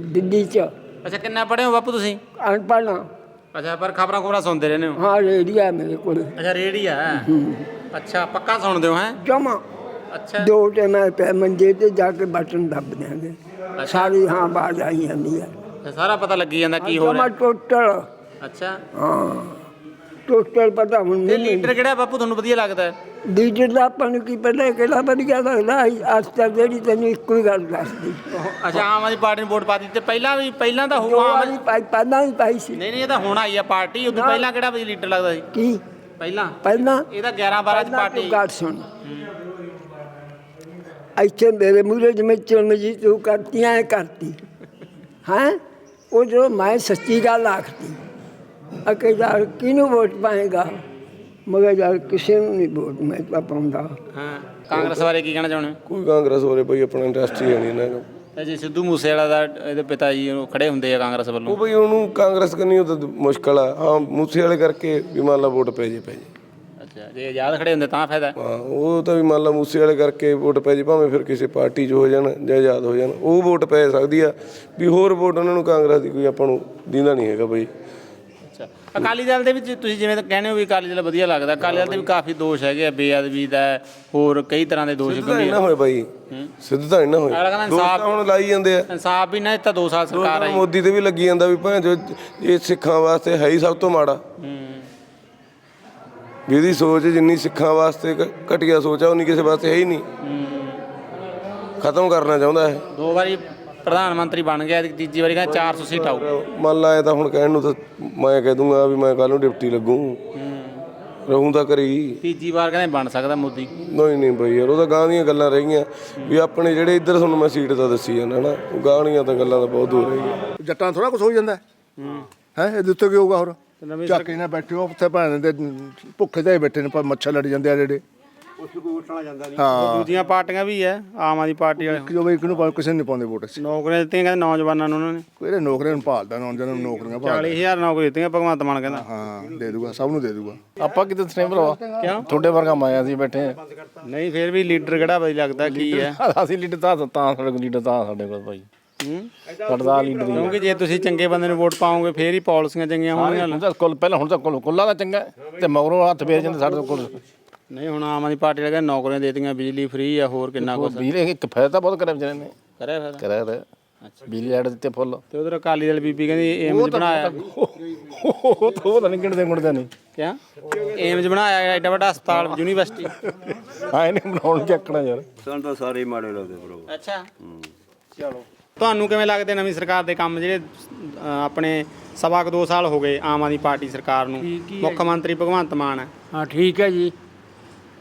ਦਿੱਲੀ ਚ। ਅੱਛਾ ਕਿੰਨਾ ਪੜ੍ਹੇ ਹੋ ਬਾਪੂ ਤੁਸੀਂ? ਅਨਪੜ੍ਹਾਂ ਅੱਛਾ ਪਰ ਖਬਰਾਂ ਖਬਰਾਂ ਸੁਣਦੇ ਰਹਿੰਦੇ ਹੋ? ਹਾਂ ਰੇਡੀਆ ਮੇਰੇ ਕੋਲ। ਅੱਛਾ ਰੇੜੀ ਆ ਅੱਛਾ ਪੱਕਾ ਸੁਣਦੇ ਹੋ ਹੈ? ਜਮਾ। ਅੱਛਾ। ਦੋ ਤੇ ਮੈਂ ਪੈ ਮੰਜੇ ਤੇ ਜਾ ਕੇ ਬਟਨ ਦੱਬ ਦਿਆਂਗੇ। ਸਾਰੀ ਹਾਂ ਬਾਜ ਆਈ ਜਾਂਦੀ ਹੈ ਸਾਰਾ ਪਤਾ ਲੱਗੀ ਜਾਂਦਾ ਕੀ ਹੋ ਜਮਾ ਰਿਹਾ। ਟੋਟਲ ਅੱਛਾ। ਹਾਂ। ਟੋਟਲ ਪਤਾ ਹੁਣ ਤੇ ਨਹੀਂ ਲੀਡਰ ਕਿਹੜਾ ਬਾਪੂ? ਤੁਹਾਨੂੰ ਵਧੀਆ ਲੱਗਦਾ ਹੈ? ਲੀਡਰ ਦਾ ਆਪਾਂ ਨੂੰ ਕੀ ਪਤਾ ਕਿਹੜਾ ਵਧੀਆ ਲੱਗਦਾ ਅੱਜ ਤੱਕ ਜਿਹੜੀ ਤੈਨੂੰ ਇੱਕੋ ਹੀ ਗੱਲ ਦੱਸਦੀ ਅੱਛਾ ਆਮ ਆਦਮੀ ਪਾਰਟੀ ਨੂੰ ਵੋਟ ਪਾ ਦਿੱਤੀ ਤੇ ਪਹਿਲਾਂ ਵੀ ਪਹਿਲਾਂ ਤਾਂ ਹੋਊ ਆਮ ਵਾਰੀ ਪਾਈ ਪਹਿਲਾਂ ਵੀ ਪਾਈ ਸੀ। ਨਹੀਂ ਨਹੀਂ ਇਹ ਤਾਂ ਹੁਣ ਆਈ ਆ ਪਾਰਟੀ। ਉਦੋਂ ਪਹਿਲਾਂ ਕਿਹੜਾ ਵੀ ਲੀਡਰ ਲੱਗਦਾ ਸੀ? ਕੀ? ਪਹਿਲਾਂ? ਪਹਿਲਾਂ? ਇਹ ਤਾਂ 11 12 ਚ ਪਹਿਲਾਂ ਪਾਰਟੀ। ਗੱਲ ਸੁਣ। ਇੱਥੇ ਮੇਰੇ ਮੂਰੇ ਜਿਵੇਂ ਚੁਣ ਜੀ ਤੂੰ ਕਰਤੀਆਂ ਐ ਕਰਤੀ। ਹੈ? ਉਹ ਜੋ ਮੈਂ ਸੱਚੀ ਗੱਲ ਆਖਤੀ ਅਕੇ ਯਾਰ ਕਿਹਨੂੰ ਵੋਟ ਪਾਏਗਾ? ਮਗਰ ਯਾਰ ਕਿਸੇ ਨੂੰ ਨਹੀਂ ਵੋਟ ਮੈਂ ਤਾਂ ਪਾਉਂਦਾ। ਹਾਂ ਕਾਂਗਰਸ ਬਾਰੇ ਕੀ ਕਹਿਣਾ ਚਾਹੁੰਦੇ ਕੋਈ ਕਾਂਗਰਸ ਹੋਰੇ ਬਈ ਆਪਣਾ ਇੰਟਰਸਟ ਹੀ ਨਹੀਂ ਇਹਨਾਂ ਦਾ। ਤੇ ਜੇ ਸਿੱਧੂ ਮੂਸੇਵਾਲਾ ਦਾ ਇਹਦੇ ਪਿਤਾ ਜੀ ਉਹ ਖੜੇ ਹੁੰਦੇ ਆ ਕਾਂਗਰਸ ਉਹ ਵੱਲੋਂ ਬਈ ਉਹਨੂੰ ਕਾਂਗਰਸ ਕਰਨੀ ਉਹ ਤਾਂ ਮੁਸ਼ਕਲ ਆ। ਹਾਂ ਮੂਸੇ ਵਾਲੇ ਕਰਕੇ ਵੀ ਮੰਨ ਲਾ ਵੋਟ ਪੈ ਜੇ ਪੈ ਜੇ। ਅੱਛਾ ਜੇ ਆਜ਼ਾਦ ਖੜੇ ਹੁੰਦੇ ਤਾਂ ਫਾਇਦਾ। ਹਾਂ ਉਹ ਤਾਂ ਵੀ ਮੰਨ ਲਾ ਮੂਸੇ ਵਾਲੇ ਕਰਕੇ ਵੋਟ ਪੈ ਜੇ ਭਾਵੇਂ ਫਿਰ ਕਿਸੇ ਪਾਰਟੀ 'ਚ ਹੋ ਜਾਣ ਜਾਂ ਆਜ਼ਾਦ ਹੋ ਜਾਣ ਉਹ ਵੋਟ ਪੈ ਸਕਦੀ ਆ। ਵੀ ਹੋਰ ਵੋਟ ਉਹਨਾਂ ਨੂੰ ਕਾਂਗਰਸ ਦੀ ਕੋਈ ਆਪਾਂ ਨੂੰ ਦਿੰਦਾ ਨਹੀਂ ਹੈਗਾ ਬਈ। ਅਕਾਲੀ ਦਲ ਦੇ ਵਿੱਚ ਤੁਸੀਂ ਜਿਵੇਂ ਕਹਿੰਦੇ ਹੋ ਵੀ ਅਕਾਲੀ ਦਲ ਵਧੀਆ ਲੱਗਦਾ ਅਕਾਲੀ ਦਲ ਦੇ ਵੀ ਕਾਫੀ ਦੋਸ਼ ਹੈਗੇ ਆ ਬੇਅਦਬੀ ਦਾ ਹੋਰ ਕਈ ਤਰ੍ਹਾਂ ਦੇ ਦੋਸ਼ ਸਿੱਧ ਤਾਂ ਗੰਭੀਰ। ਇੰਨਾ ਹੋਏ ਬਾਈ। ਸਿੱਧ ਤਾਂ ਇੰਨਾ ਹੋਏ। ਅਗਲਾ ਕਹਿੰਦਾ ਦੋਸਤ ਇਨਸਾਫ਼- ਤਾਂ ਹੁਣ ਲਾਈ ਜਾਂਦੇ ਆ। ਇਨਸਾਫ ਵੀ ਨਾ ਦਿੱਤਾ 2 ਸਾਲ ਸਰਕਾਰ ਆਈ। ਮੋਦੀ ਤੇ ਵੀ ਲੱਗੀ ਜਾਂਦਾ ਵੀ ਭਾਂ ਜੋ ਇਹ ਸਿੱਖਾਂ ਵਾਸਤੇ ਹੈ ਹੀ ਸਭ ਤੋਂ ਮਾੜਾ। ਹੂੰ। ਵੀ ਇਹਦੀ ਸੋਚ ਜਿੰਨੀ ਸਿੱਖਾਂ ਵਾਸਤੇ ਘ- ਘਟੀਆ ਸੋਚ ਆ ਉਨੀ ਕਿਸੇ ਵਾਸਤੇ ਹੈ ਹੀ ਨਹੀਂ। ਖਤਮ ਕਰਨਾ ਚਾਹੁੰਦਾ ਹੈ ਦੋ ਵਾਰੀ ਪ੍ਰਧਾਨ ਮੰਤਰੀ ਬਣ ਗਿਆ ਤੇ ਤੀਜੀ ਵਾਰੀ ਕਹਿੰਦਾ 400 ਸੀਟ ਆਊ। ਮੰਨ ਲਾ ਇਹ ਤਾਂ ਹੁਣ ਕਹਿਣ ਨੂੰ ਤਾਂ ਮੈਂ ਕਹਿ ਦੂੰਗਾ ਵੀ ਮੈਂ ਕੱਲ ਨੂੰ ਡਿਪਟੀ ਲੱਗੂ। ਰਹੂੰ ਤਾਂ ਕਰੀ ਤੀਜੀ ਵਾਰ ਕਹਿੰਦੇ ਬਣ ਸਕਦਾ ਮੋਦੀ। ਨਹੀਂ ਨਹੀਂ ਬਈ ਯਾਰ ਉਹ ਤਾਂ ਗਾਂ ਦੀਆਂ ਗੱਲਾਂ ਰਹਿ ਗਈਆਂ। ਵੀ ਆਪਣੇ ਜਿਹੜੇ ਇੱਧਰ ਤੁਹਾਨੂੰ ਮੈਂ ਸੀਟ ਤਾਂ ਦੱਸੀ ਜਾਂਦਾ ਨਾ ਉਹ ਗਾਂ ਦੀਆਂ ਤਾਂ ਗੱਲਾਂ ਤਾਂ ਬਹੁਤ ਦੂਰ ਰਹਿ ਗਈਆਂ। ਜੱਟਾਂ ਥੋੜਾ ਕੁਝ ਹੋ ਜਾਂਦਾ ਹੈ। ਇਹਦੇ ਉੱਤੇ ਕੀ ਹੋਊਗਾ ਹੋਰ। ਚੱਕ ਇਹਨਾਂ ਬੈਠੇ ਹੋ ਉੱਥੇ ਭਾਣੇ ਦੇ ਭੁੱਖੇ ਤੇ ਬੈਠੇ ਨੇ ਪਰ ਮੱਛਰ ਲੜ ਜਾਂਦੇ ਆ ਜਿਹੜੇ। ਹਾਂ। ਦੂਜੀਆਂ ਪਾਰਟੀਆਂ ਵੀ ਹੈ ਆਮ ਆਦਮੀ ਪਾਰਟੀ ਵਾਲੇ ਕਿਉਂ ਬਈ ਕਿਹਨੂੰ ਪਾ- ਕਿਸੇ ਨੂੰ ਨਹੀਂ ਪਾਉਂਦੇ ਵੋਟ ਅਸੀਂ। ਨੌਕਰੀਆਂ ਦਿੱਤੀਆਂ ਕਹਿੰਦੇ ਨੌਜਵਾਨਾਂ ਨੂੰ ਉਹਨਾਂ ਨੇ। ਕਿਹੜੇ ਨੌਕਰੀਆਂ ਨੂੰ ਭਾਲਦਾ ਨੌਜਵਾਨਾਂ ਨੂੰ ਨੌਕਰੀਆਂ ਭਾਲਦਾ। 40000 ਨੌਕਰੀ ਦਿੱਤੀਆਂ ਭਗਵੰਤ ਮਾਨ ਕਹਿੰਦਾ। ਹਾਂ ਦੇ ਦੂਗਾ ਸਭ ਨੂੰ ਦੇ ਦੂਗਾ। ਆਪਾਂ ਕਿਤੇ ਦੱਸਣੇ ਭਰਾਵਾ? ਕਿਉਂ ਤੁਹਾਡੇ ਵਰਗਾ ਮਾਇਆ ਸੀ ਬੈਠੇ ਨਹੀਂ ਫਿਰ ਵੀ ਲੀਡਰ ਕਿਹੜਾ ਵਧੀਆ ਲੱਗਦਾ ਕੀ ਹੈ ਅਸੀਂ ਲੀਡਰ ਤਾਂ ਤਾਂ ਸਾਡੇ ਕੋਲ ਲੀਡਰ ਤਾਂ ਸਾਡੇ ਕੋਲ ਭਾਈ ਹੂੰ? ਸਾਡਾ ਤਾਂ ਲੀਡਰ ਹੀ ਕਿਉਂਕਿ ਜੇ ਤੁਸੀਂ ਚੰਗੇ ਬੰਦੇ ਨੂੰ ਵੋਟ ਪਾਓਗੇ ਫੇਰ ਹੀ ਪਾਲਿਸੀਆਂ ਚੰਗੀਆਂ ਹੋਣਗੀਆਂ। ਹੁਣ ਤਾਂ ਕੁੱਲ ਪਹਿਲਾਂ ਹੁਣ ਤਾਂ ਕੁੱਲ ਕੁੱਲਾ ਦਾ ਚੰਗਾ ਹੈ, ਤੇ ਮਗਰੋਂ ਹੱਥ ਜਾਂਦੇ ਸਾਡੇ ਕੋਲ। ਨਹੀਂ ਹੁਣ ਆਮ ਆਦਮੀ ਪਾਰਟੀ ਕਹਿੰਦੇ ਨੌਕਰੀਆਂ ਦੇ ਦਿੱਤੀਆਂ ਬਿਜਲੀ ਫ੍ਰੀ ਆ ਹੋਰ ਕਿੰਨਾ ਕੁਛ ਬਿਜਲੀ ਇੱਕ ਫਾਇਦਾ ਬਹੁਤ ਕਰਿਆ ਵਿਚਾਰੇ ਨੇ। ਕਰਿਆ ਫਿਰ ਕਰਿਆ ਤੇ। ਬਿਜਲੀ ਐਡ ਦਿੱਤੇ ਫੁੱਲ। ਤੇ ਉਧਰ ਅਕਾਲੀ ਦਲ ਬੀਬੀ ਕਹਿੰਦੀ ਏਮਜ ਬਣਾਇਆ। ਉਹ ਤਾਂ ਉਹ ਤਾਂ ਨਹੀਂ ਗਿਣਦੇ ਗੁਣਦੇ ਨਹੀਂ। ਕਿਆ? ਏਮਜ ਬਣਾਇਆ ਐਡਾ ਵੱਡਾ ਹਸਪਤਾਲ ਯੂਨੀਵਰਸਿਟੀ। ਆਏ ਨਹੀਂ ਬਣਾਉਣ ਚੱਕਣਾ ਯਾਰ। ਸਾਨੂੰ ਤਾਂ ਸਾਰੇ ਮਾੜੇ ਲੱਗਦੇ ਬਰੋ। ਅੱਛਾ। ਚਲੋ। ਤੁਹਾਨੂੰ ਕਿਵੇਂ ਲੱਗਦੇ ਨਵੀਂ ਸਰਕਾਰ ਦੇ ਕੰਮ ਜਿਹੜੇ ਆਪਣੇ ਸਵਾ ਕੁ ਦੋ ਸਾਲ ਹੋ ਗਏ ਆਮ ਆਦਮੀ ਪਾਰਟੀ ਸਰਕਾਰ ਨੂੰ? ਮੁੱਖ ਮੰਤਰੀ ਭਗਵੰਤ ਮਾਨ ਹੈ। ਹਾਂ ਠੀਕ ਹੈ ਜੀ।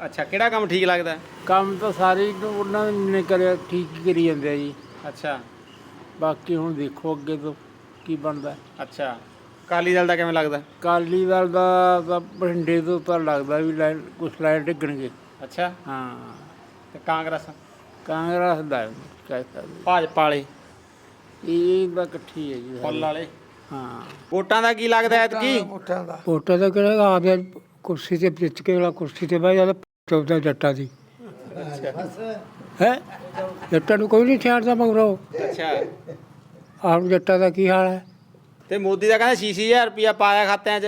ਅੱਛਾ ਕਿਹੜਾ ਕੰਮ ਠੀਕ ਲੱਗਦਾ? ਕੰਮ ਤਾਂ ਸਾਰੇ ਉਹਨਾਂ ਨੇ ਕਰਿਆ ਠੀਕ ਹੀ ਕਰੀ ਜਾਂਦੇ ਆ ਜੀ। ਅੱਛਾ। ਬਾਕੀ ਹੁਣ ਦੇਖੋ ਅੱਗੇ ਤੋਂ ਕੀ ਬਣਦਾ। ਅੱਛਾ। ਅਕਾਲੀ ਦਲ ਦਾ ਕਿਵੇਂ ਲੱਗਦਾ? ਕਾਲੀ ਦਲ ਦਾ ਤਾਂ ਬਠਿੰਡੇ ਤੋਂ ਤਾਂ ਲੱਗਦਾ ਵੀ ਲਾਈਨ ਕੁਛ ਲਾਈਨ ਡਿੱਗਣਗੇ। ਅੱਛਾ। ਹਾਂ। ਤੇ ਕਾਂਗਰਸ? ਕਾਂਗਰਸ ਦਾ ਕਹਿ ਸਕਦੇ ਭਾਜਪਾ ਵਾਲੇ? ਇਹ ਤਾਂ ਇਕੱਠੀ ਹੈ ਜੀ। ਫੁੱਲ ਵਾਲੇ? ਹਾਂ। ਵੋਟਾਂ ਦਾ ਕੀ ਲੱਗਦਾ ਐਤਕੀ? ਵੋਟਾਂ ਦਾ। ਕਿਹੜਾ ਆ ਗਿਆ ਕੁਰਸੀ ਤੇ ਕੇ ਵਾਲਾ ਕੁਰਸੀ ਤੇ ਬਹਿ ਜਾਂਦਾ ਚੌਦਾ ਜੱਟਾਂ ਦੀ। ਹੈ? ਜੱਟਾਂ ਨੂੰ ਕੋਈ ਨਹੀਂ ਛੇੜਦਾ ਮਗਰੋਂ। ਅੱਛਾ। ਆਮ ਜੱਟਾਂ ਦਾ ਕੀ ਹਾਲ ਹੈ? ਤੇ ਮੋਦੀ ਦਾ ਕਹਿੰਦਾ 6-6000 ਰੁਪਇਆ ਪਾਇਆ ਖਾਤਿਆਂ 'ਚ।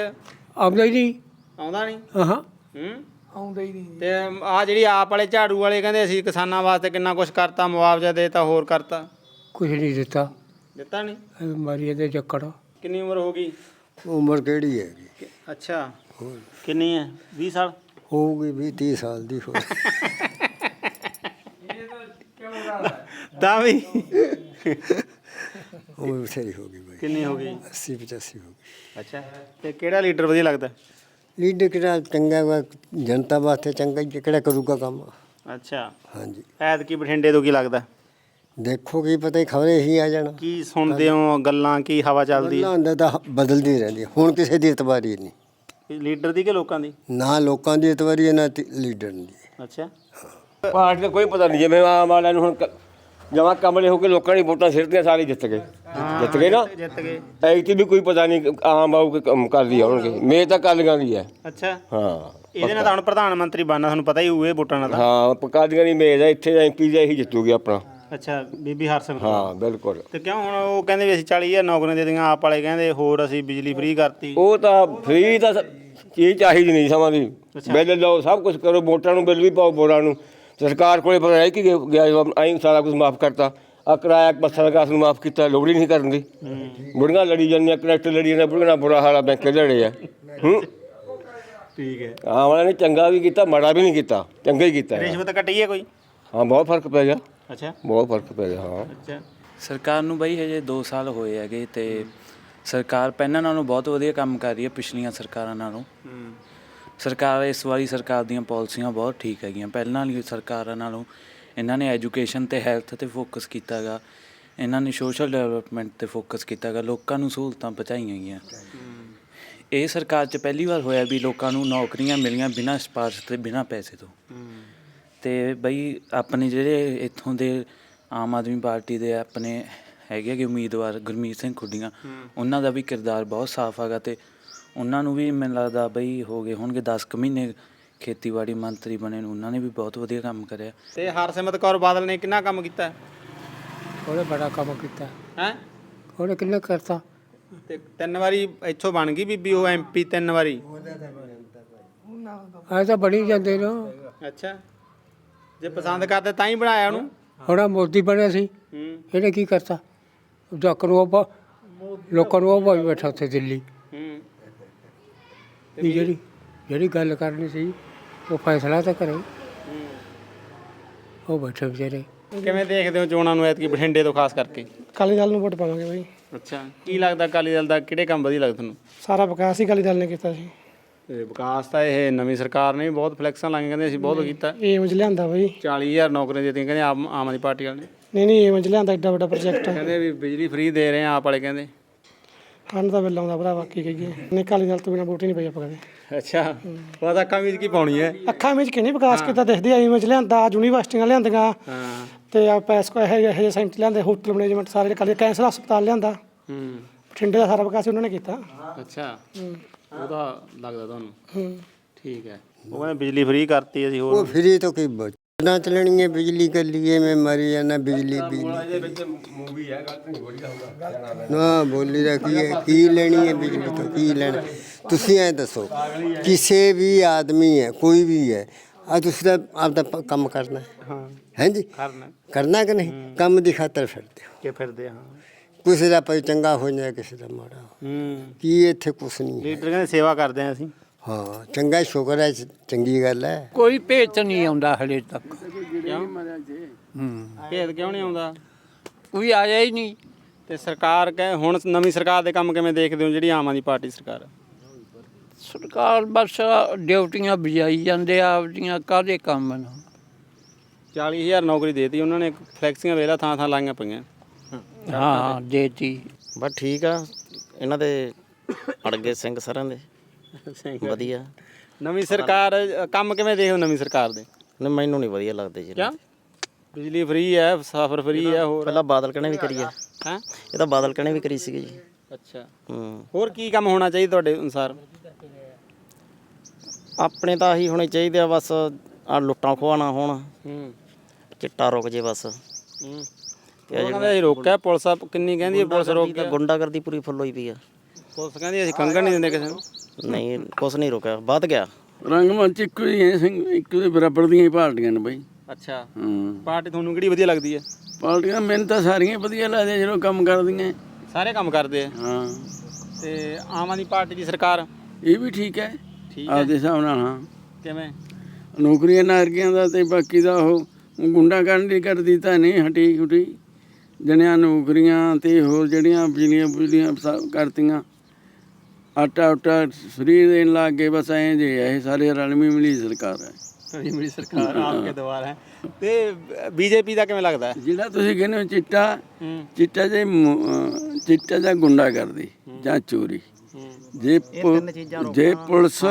ਆਉਂਦਾ ਹੀ ਨਹੀਂ। ਆਉਂਦਾ ਨਹੀਂ? ਹਾਂ। ਹੂੰ? ਆਉਂਦਾ ਹੀ ਨਹੀਂ। ਤੇ ਆ ਜਿਹੜੀ ਆਪ ਵਾਲੇ ਝਾੜੂ ਵਾਲੇ ਕਹਿੰਦੇ ਅਸੀਂ ਕਿਸਾਨਾਂ ਵਾਸਤੇ ਕਿੰਨਾ ਕੁਝ ਕਰਤਾ ਮੁਆਵਜ਼ਾ ਦੇਤਾ ਹੋਰ ਕਰਤਾ। ਕੁਝ ਨਹੀਂ ਦਿੱਤਾ। ਦਿੱਤਾ ਨਹੀਂ? ਮਾਰੀ ਦੇ ਚੱਕੜ ਕਿੰਨੀ ਉਮਰ ਹੋ ਗਈ? ਉਮਰ ਕਿਹੜੀ ਹੈ ਅੱਛਾ। ਕਿੰਨੀ ਹੈ? 20 ਸਾਲ? ਹੋਊਗੀ 20 30 ਸਾਲ ਦੀ ਹੋ ਤਾਂ ਵੀ। ਉਮਰ ਬਥੇਰੀ ਹੋ ਗਈ ਬਾਈ। ਕਿੰਨੀ ਹੋ ਗਈ 80 85 ਹੋ ਗਈ ਅੱਛਾ। ਤੇ ਕਿਹੜਾ ਲੀਡਰ ਵਧੀਆ ਲੱਗਦਾ? ਲੀਡਰ ਕਿਹੜਾ ਚੰਗਾ ਵਾ? ਜਨਤਾ ਵਾਸਤੇ ਚੰਗਾ ਹੀ ਕਿਹੜਾ ਕਰੂਗਾ ਕੰਮ? ਅੱਛਾ। ਹਾਂਜੀ। ਐਤਕੀ ਬਠਿੰਡੇ ਤੋਂ ਕੀ ਲੱਗਦਾ? ਦੇਖੋ ਕੀ ਪਤਾ ਹੀ ਖਬਰੇ ਹੀ ਆ ਜਾਣਾ। ਕੀ ਸੁਣਦੇ ਹੋ? ਗੱਲਾਂ ਕੀ ਹਵਾ ਚੱਲਦੀ ਗੱਲਾਂ ਹੁੰਦਾ ਤਾਂ ਬਦਲਦੀ ਰਹਿੰਦੀ ਹੈ। ਹੁਣ ਕਿਸੇ ਦੀ ਇਤਵਾਰੀ ਨਹੀਂ। ਹੈ ਲੀਡਰ ਦੀ ਕਿ ਲੋਕਾਂ ਦੀ? ਨਾ ਲੋਕਾਂ ਦੀ ਇਤਵਾਰੀ ਹੈ ਨਾ ਤੀ- ਲੀਡਰ ਦੀ ਅੱਛਾ। ਪਾਰਟੀ ਦਾ ਕੋਈ ਪਤਾ ਨਹੀਂ ਜਿਵੇਂ ਆਮ ਵਾਲਿਆਂ ਨੂੰ ਹੁਣ ਜਮਾ ਕਮਲੇ ਹੋ ਕੇ ਲੋਕਾਂ ਨੇ ਵੋਟਾਂ ਸਿਰਤੀਆਂ ਸਾਰੇ ਜਿੱਤ ਗਏ। ਜਿੱਤ ਗਏ ਨਾ? ਜਿੱਤ ਗਏ ਐਤੀ ਵੀ ਕੋਈ ਪਤਾ ਨਹੀਂ ਆਮ ਆਊ ਕਿ ਕੰਮ ਕਰਦੀ ਆਉਣਗੇ। ਮੇਰ ਤਾਂ ਕਾਲੀਆਂ ਦੀ ਹੈ ਅੱਛਾ। ਹਾਂ। ਇਹਦੇ ਨਾਲ ਤਾਂ ਹੁਣ ਪ੍ਰਧਾਨ ਮੰਤਰੀ ਬਣਨਾ ਤੁਹਾਨੂੰ ਪਤਾ ਹੀ ਹੋਊ ਇਹ ਵੋਟਾਂ ਨਾਲ ਤਾਂ। ਹਾਂ ਕਾਲੀਆਂ ਦੀ ਮੇਰ ਹੈ ਇੱਥੇ ਐਮਪੀ ਦਾ ਹੀ ਜਿੱਤੂਗੀ ਆਪਣਾ। ਅੱਛਾ ਬੀਬੀ ਹਰਸਿਮਰਤ ਹਾਂ ਬਿਲਕੁਲ। ਤੇ ਕਿਉਂ ਹੁਣ ਉਹ ਕਹਿੰਦੇ ਵੀ ਅਸੀਂ 40000 ਨੌਕਰੀਆਂ ਦੇ ਦੀਆਂ ਆਪ ਵਾਲੇ ਕਹਿੰਦੇ ਹੋਰ ਅਸੀਂ ਬਿਜਲੀ ਫ੍ਰੀ ਕਰਤੀ। ਉਹ ਤਾਂ ਫ੍ਰੀ ਤਾਂ ਸ- ਚੀਜ਼ ਚਾਹੀਦੀ ਨਹੀਂ ਸਮਾਂ ਦੀ। ਬਿੱਲ ਲਓ ਸਭ ਕੁਝ ਕਰੋ ਵੋਟਾਂ ਨੂੰ ਬਿੱਲ ਵੀ ਪਾਓ ਵੋਟਾਂ ਨੂੰ। ਸਰਕਾਰ ਕੋਲੇ ਪਤਾ ਹੈ ਕਿ ਗਿਆ ਆਈ ਸਾਰਾ ਕੁਝ ਮਾਫ ਕਰਤਾ। ਆ ਕਿਰਾਇਆ ਬੱਸਾਂ ਦਾ ਕਾਸ ਨੂੰ ਮਾਫ ਕੀਤਾ ਲੋੜ ਹੀ ਨਹੀਂ ਕਰਨ ਦੀ। ਬੁੜੀਆਂ ਲੜੀ ਜਾਂਦੀਆਂ ਕਨੈਕਟਰ ਲੜੀ ਜਾਂਦੇ ਬੁੜੀਆਂ ਨਾਲ ਬੁਰਾ ਹਾਲ ਬੈਂਕੇ ਲੜੇ ਆ। ਹੂੰ। ਠੀਕ ਹੈ। ਆਮ ਵਾਲਿਆਂ ਨੇ ਚੰਗਾ ਵੀ ਕੀਤਾ ਮਾੜਾ ਵੀ ਨਹੀਂ ਕੀਤਾ ਚੰਗਾ ਹੀ ਕੀਤਾ। ਹੈ। ਰਿਸ਼ਵਤ ਕੱਟੀ ਹੈ ਕੋਈ? ਹਾਂ ਬਹੁਤ ਫ਼ਰਕ ਪੈ ਗਿਆ। ਅੱਛਾ। ਬਹੁਤ ਫ਼ਰਕ ਪੈ ਗਿਆ ਹਾਂ। ਅੱਛਾ। ਸਰਕਾਰ ਨੂੰ ਬਈ ਹਜੇ 2 ਸਾਲ ਹੋਏ ਹੈਗੇ ਤੇ ਸਰਕਾਰ ਪਹਿਲਾਂ ਨਾਲੋਂ ਬਹੁਤ ਵਧੀਆ ਕੰਮ ਕਰ ਰਹੀ ਹੈ ਪਿਛਲੀਆਂ ਸਰਕਾਰਾਂ ਨਾਲੋਂ। ਸਰਕਾਰ ਇਸ ਵਾਰੀ ਸਰਕਾਰ ਦੀਆਂ ਪਾਲਿਸੀਆਂ ਬਹੁਤ ਠੀਕ ਹੈਗੀਆਂ। ਪਹਿਲਾਂ ਵਾਲੀ ਸਰਕਾਰਾਂ ਨਾਲੋਂ ਇਹਨਾਂ ਨੇ ਐਜੂਕੇਸ਼ਨ ਤੇ ਹੈਲਥ ਤੇ ਫੋਕਸ ਕੀਤਾਗਾ। ਇਹਨਾਂ ਨੇ ਸੋਸ਼ਲ ਡਿਵੈਲਪਮੈਂਟ ਤੇ ਫੋਕਸ ਕੀਤਾਗਾ। ਲੋਕਾਂ ਨੂੰ ਸਹੂਲਤਾਂ ਪਹੁੰਚਾਈਆਂ ਗਈਆਂ। ਇਹ ਸਰਕਾਰ 'ਚ ਪਹਿਲੀ ਵਾਰ ਹੋਇਆ ਵੀ ਲੋਕਾਂ ਨੂੰ ਨੌਕਰੀਆਂ ਮਿਲੀਆਂ ਬਿਨਾਂ ਸਿਫਾਰਿਸ਼ ਤੇ ਬਿਨਾਂ ਪੈਸੇ ਤੋਂ। ਤੇ ਬਈ ਆਪਣੇ ਜਿਹੜੇ ਇੱਥੋਂ ਦੇ ਆਮ ਆਦਮੀ ਪਾਰਟੀ ਦੇ ਆਪਣੇ ਹੈਗੇ ਕਿ ਉਮੀਦਵਾਰ ਗੁਰਮੀਤ ਸਿੰਘ ਖੁੱਡੀਆਂ ਉਹਨਾਂ ਦਾ ਵੀ ਕਿਰਦਾਰ ਬਹੁਤ ਸਾਫ਼ ਹੈਗਾ ਤੇ ਉਹਨਾਂ ਨੂੰ ਵੀ ਮੈਨੂੰ ਲੱਗਦਾ ਬਈ ਹੋ ਗਏ ਹੋਣਗੇ 10 ਕੁ ਮਹੀਨੇ ਖੇਤੀਬਾੜੀ ਮੰਤਰੀ ਬਣੇ ਨੂੰ ਉਹਨਾਂ ਨੇ ਵੀ ਬਹੁਤ ਵਧੀਆ ਕੰਮ ਕਰਿਆ। ਤੇ ਹਰਸਿਮਰਤ ਕੌਰ ਬਾਦਲ ਨੇ ਕਿੰਨਾ ਕੰਮ ਕੀਤਾ? ਉਹਨੇ ਬੜਾ ਕੰਮ ਕੀਤਾ। ਹੈ? ਉਹਨੇ ਕਿੰਨਾ ਕਰਤਾ? ਤੇ ਤਿੰਨ ਵਾਰੀ ਇੱਥੋਂ ਬਣ ਗਈ ਬੀਬੀ ਉਹ ਐਮਪੀ ਤਿੰਨ ਵਾਰੀ? ਐ ਤਾਂ ਬਣੀ ਜਾਂਦੇ ਨੇ ਅੱਛਾ। ਜੇ ਪਸੰਦ ਕਰਦੇ ਤਾਂ ਹੀ ਬਣਾਇਆ ਉਹਨੂੰ। ਹੁਣ ਆਹ ਮੋਦੀ ਬਣਿਆ ਸੀ। ਹੂੰ। ਇਹਨੇ ਕੀ ਕਰਤਾ? ਜੱਕ ਨੂੰ ਉਹ ਬ- ਲੋਕਾਂ ਨੂੰ ਉਹ ਭਾਈ ਬੈਠਾ ਉੱਥੇ ਦਿੱਲੀ। ਹੂੰ। ਜਿਹੜੀ ਜਿਹੜੀ ਗੱਲ ਕਰਨੀ ਸੀ ਉਹ ਫੈਸਲਾ ਤਾਂ ਕਰੇ। ਉਹ ਬੈਠੇ ਵਿਚਾਰੇ। ਕਿਵੇਂ ਦੇਖਦੇ ਹੋ ਚੋਣਾਂ ਨੂੰ ਐਤਕੀ ਬਠਿੰਡੇ ਤੋਂ ਖਾਸ ਕਰਕੇ? ਕਾਲੀ ਦਲ ਨੂੰ ਵੋਟ ਪਾਵਾਂਗੇ ਬਾਈ। ਅੱਛਾ। ਕੀ ਲੱਗਦਾ ਅਕਾਲੀ ਦਲ ਦਾ ਕਿਹੜੇ ਕੰਮ ਵਧੀਆ ਲੱਗਦਾ ਤੁਹਾਨੂੰ? ਸਾਰਾ ਵਿਕਾਸ ਹੀ ਕਾਲੀ ਦਲ ਨੇ ਕੀਤਾ ਸੀ। ਤੇ ਵਿਕਾਸ ਤਾਂ ਇਹ ਨਵੀਂ ਸਰਕਾਰ ਨੇ ਵੀ ਬਹੁਤ ਫਲੈਕਸਾਂ ਲਾਈਆਂ ਕਹਿੰਦੇ ਅਸੀਂ ਬਹੁਤ ਕੀਤਾ। ਇਹ ਮਜ ਲਿਆਂਦਾ ਬਾਈ। 40000 ਨੌਕਰੀਆਂ ਦਿੱਤੀਆਂ ਕਹਿੰਦੇ ਆਮ ਆਮ ਆਦਮੀ ਪਾਰਟੀ ਵਾਲੇ ਨੇ। ਨਹੀਂ ਨਹੀਂ ਇਹ ਮਜ ਲਿਆਂਦਾ ਐਡਾ ਵੱਡਾ ਪ੍ਰੋਜੈਕਟ ਕਹਿੰਦੇ ਵੀ ਬਿਜਲੀ ਫ੍ਰੀ ਦੇ ਰਹੇ ਆ ਆਪ ਵਾਲੇ ਕਹਿੰਦੇ। ਹਨ ਦਾ ਬਿੱਲ ਆਉਂਦਾ ਭਰਾਵਾ ਕੀ ਕਹੀਏ। ਨਹੀਂ ਕਾਲੀ ਦਲ ਤੋਂ ਬਿਨਾ ਵੋਟ ਹੀ ਨਹੀਂ ਪਈ ਆਪਾਂ ਕਦੇ। ਅੱਛਾ ਪਤਾ ਕਮੀਜ਼ ਕੀ ਪਾਉਣੀ ਹੈ? ਅੱਖਾਂ ਵਿੱਚ ਕਿੰਨੀ ਵਿਕਾਸ ਕੀਤਾ ਦਿਖਦੀ ਆਈ ਮਜ ਲਿਆਂਦਾ ਯੂਨੀਵਰਸਿਟੀਆਂ ਲਿਆਂਦੀਆਂ। ਹਾਂ। ਤੇ ਆ ਪੈਸ ਕੋ ਇਹ ਇਹ ਸੈਂਟਰ ਲਿਆਂਦੇ ਹੋਟਲ ਮੈਨੇਜਮੈਂਟ ਸਾਰੇ ਕਾਲੀ ਕੈਂਸਰ ਹਸਪਤਾਲ ਲਿਆਂਦਾ। ਹੂੰ। ਬਠਿੰਡੇ ਦਾ ਸਾਰਾ ਵਿਕਾਸ ਉਹਨਾਂ ਨੇ ਕੀਤਾ। ਅੱਛਾ। ਉਹਦਾ ਲੱਗਦਾ ਤੁਹਾਨੂੰ? ਹੂੰ। ਠੀਕ ਹੈ। ਉਹ ਕਹਿੰਦੇ ਬਿਜਲੀ ਫ੍ਰੀ ਕਰਤੀ ਅਸੀਂ ਉਹ ਹੋਰ ਤੋਂ ਕੀ ਬਚ ਨਾ ਚਲਣੀ ਹੈ ਬਿਜਲੀ ਕੱਲੀਏ ਮੈਂ ਮਰੀ ਜਾਣਾ ਬਿਜਲੀ ਬਿਜਲੀ। ਨਾ ਬੋਲੀ ਦਾ ਹੈ? ਕੀ ਲੈਣੀ ਹੈ ਬਿਜਲੀ ਤੋਂ? ਕੀ ਲੈਣਾ? ਤੁਸੀਂ ਐ ਦੱਸੋ ਕਿਸੇ ਵੀ ਆਦਮੀ ਹੈ ਕੋਈ ਵੀ ਹੈ ਆ ਤੁਸੀਂ ਤਾਂ ਆਪਦਾ ਪ- ਕੰਮ ਕਰਨਾ ਹੈ। ਹਾਂ। ਹਾਂਜੀ ਕਰਨਾ ਕਰਨਾ ਕਿ ਨਹੀਂ? ਕੰਮ ਦੀ ਖਾਤਰ ਫਿਰਦੇ ਹੋ। ਕਿ ਫਿਰਦੇ ਹਾਂ। ਕਿਸੇ ਦਾ ਪਈ ਚੰਗਾ ਹੋ ਜਾਏ ਕਿਸੇ ਦਾ ਮਾੜਾ ਹੂੰ ਕੀ ਇੱਥੇ ਕੁਛ ਨਹੀਂ ਹੈ। ਲੀਡਰ ਕਹਿੰਦੇ ਸੇਵਾ ਕਰਦੇ ਆ ਅਸੀਂ। ਹਾਂ ਚੰਗਾ ਸ਼ੁਕਰ ਹੈ ਚੰਗੀ ਗੱਲ ਹੈ। ਕੋਈ ਭੇਤ ਨਹੀਂ ਆਉਂਦਾ ਹਲੇ ਤੱਕ। ਕਿਉਂ? ਹੂੰ। ਭੇਦ ਕਿਉਂ ਨਹੀਂ ਆਉਂਦਾ? ਕੋਈ ਆਇਆ ਹੀ ਨਹੀਂ। ਤੇ ਸਰਕਾਰ ਕਹੇ ਹੁਣ ਨਵੀਂ ਸਰਕਾਰ ਦੇ ਕੰਮ ਕਿਵੇਂ ਦੇਖਦੇ ਹੋ ਜਿਹੜੀ ਆਮ ਆਦਮੀ ਪਾਰਟੀ ਸਰਕਾਰ? ਆ? ਸਰਕਾਰ ਬਸ ਡਿਊਟੀਆਂ ਬਜਾਈ ਜਾਂਦੇ ਆ ਆਪਦੀਆਂ ਕਾਹਦੇ ਕੰਮ ਨੇ। 40000 ਨੌਕਰੀ ਦੇਤੀ ਉਹਨਾਂ ਨੇ ਫਲੈਕਸੀਆਂ ਵੇਲਾ ਥਾਂ ਥਾਂ ਲਾਈਆਂ ਪਈਆਂ। ਹਾਂ ਦੇਤੀ। ਬਸ ਠੀਕ ਆ। ਇਹਨਾਂ ਦੇ ਅੜਗੇ ਸਿੰਘ ਸਰਾਂ ਦੇ। ਵਧੀਆ। ਨਵੀਂ ਸਰਕਾਰ ਕੰਮ ਕਿਵੇਂ ਦੇਖਦੇ ਹੋ ਨਵੀਂ ਸਰਕਾਰ ਦੇ? ਨਹੀਂ ਮੈਨੂੰ ਨਹੀਂ ਵਧੀਆ ਲੱਗਦੇ ਜੀ। ਕਿਆ? ਬਿਜਲੀ ਫ੍ਰੀ ਹੈ ਸਫ਼ਰ ਫ੍ਰੀ ਹੈ ਹੋਰ? ਪਹਿਲਾਂ ਬਾਦਲ ਕਣੇ ਵੀ ਕਰੀ ਆ ਹੈ? ਇਹ ਤਾਂ ਬਾਦਲ ਕਣੇ ਵੀ ਕਰੀ ਸੀਗੀ ਜੀ। ਅੱਛਾ। ਹੂੰ। ਹੋਰ ਕੀ ਕੰਮ ਹੋਣਾ ਚਾਹੀਦਾ ਤੁਹਾਡੇ ਅਨੁਸਾਰ? ਆਪਣੇ ਤਾਂ ਆਹੀ ਹੋਣੇ ਚਾਹੀਦੇ ਆ ਬਸ ਆ ਲੁੱਟਾਂ ਖੋਹਾਣਾ ਹੋਣ। ਹੂੰ। ਚਿੱਟਾ ਰੁਕ ਜੇ ਬਸ। ਹੂੰ। ਤੇ ਉਹ ਕਹਿੰਦੇ ਅਸੀਂ ਰੋਕਿਆ ਪੁਲਿਸ ਆ ਕਿੰਨੀ ਕਹਿੰਦੀ ਹੈ ਪੁਲਿਸ ਰੋਕ ਤਾਂ ਗੁੰਡਾਗਰਦੀ ਪੂਰੀ ਫੁੱਲ ਹੋਈ ਪਈ ਆ। ਪੁਲਿਸ ਕਹਿੰਦੀ ਅਸੀਂ ਕੰਗਣ ਨਹੀਂ ਦਿੰਦੇ ਕਿਸੇ ਨੂੰ। ਨਹੀਂ ਕੁਛ ਨਹੀਂ ਰੁਕਿਆ ਵੱਧ ਗਿਆ। ਰੰਗਮੰਚ ਇੱਕੋ ਹੀ ਹੈ ਸਿੰਘ ਇੱਕੋ ਦੇ ਬਰਾਬਰ ਦੀਆਂ ਹੀ ਪਾਰਟੀਆਂ ਨੇ ਬਾਈ। ਅੱਛਾ। ਹੂੰ। ਪਾਰਟੀ ਤੁਹਾਨੂੰ ਕਿਹੜੀ ਵਧੀਆ ਲੱਗਦੀ ਹੈ? ਪਾਰਟੀਆਂ ਮੈਨੂੰ ਤਾਂ ਸਾਰੀਆਂ ਵਧੀਆ ਲੱਗਦੀਆਂ ਜਦੋਂ ਕੰਮ ਕਰਦੀਆਂ। ਸਾਰੇ ਕੰਮ ਕਰਦੇ ਆ? ਹਾਂ। ਤੇ ਆਮ ਆਦਮੀ ਪਾਰਟੀ ਦੀ ਸਰਕਾਰ? ਇਹ ਵੀ ਠੀਕ ਹੈ। ਠੀਕ ਹੈ। ਆਪਦੇ ਹਿਸਾਬ ਨਾਲ ਹਾਂ। ਕਿਵੇਂ? ਨੌਕਰੀਆਂ ਨਾਰਕੀਆਂ ਦਾ ਤੇ ਬਾਕੀ ਦਾ ਉਹ ਗੁੰਡਾ ਕਰਨ ਦੀ ਕਰਦੀ ਤਾਂ ਨਹੀਂ ਹਟੀ ਹੁਟੀ ਜਣਿਆਂ ਨੌਕਰੀਆਂ ਤੇ ਹੋਰ ਜਿਹੜੀਆਂ ਬਿਜਲੀਆਂ ਬੁਜਲੀਆਂ ਸਭ ਕਰਤੀਆਂ। ਆਟਾ ਉਟਾ ਫਰੀ ਦੇਣ ਲੱਗ ਗਏ ਬਸ ਐਂ ਜੇ ਇਹ ਸਾਰੇ ਰਲਮੀ ਮਿਲੀ ਸਰਕਾਰ ਹੈ। ਤੁਹਾਡੀ ਮੇਰੀ ਸਰਕਾਰ ਆਪ ਕੇ ਦਵਾਰ ਹੈ। ਤੇ ਬੀਜੇਪੀ ਦਾ ਕਿਵੇਂ ਲੱਗਦਾ ਹੈ? ਜਿਹੜਾ ਤੁਸੀਂ ਕਹਿੰਦੇ ਹੋ ਚਿੱਟਾ ਚਿੱਟਾ ਜੇ ਮੁ- ਚਿੱਟਾ ਜਾਂ ਗੁੰਡਾ ਕਰਦੀ ਜਾਂ ਚੋਰੀ। ਜੇ ਪੁ- ਜੇ ਪੁਲਿਸ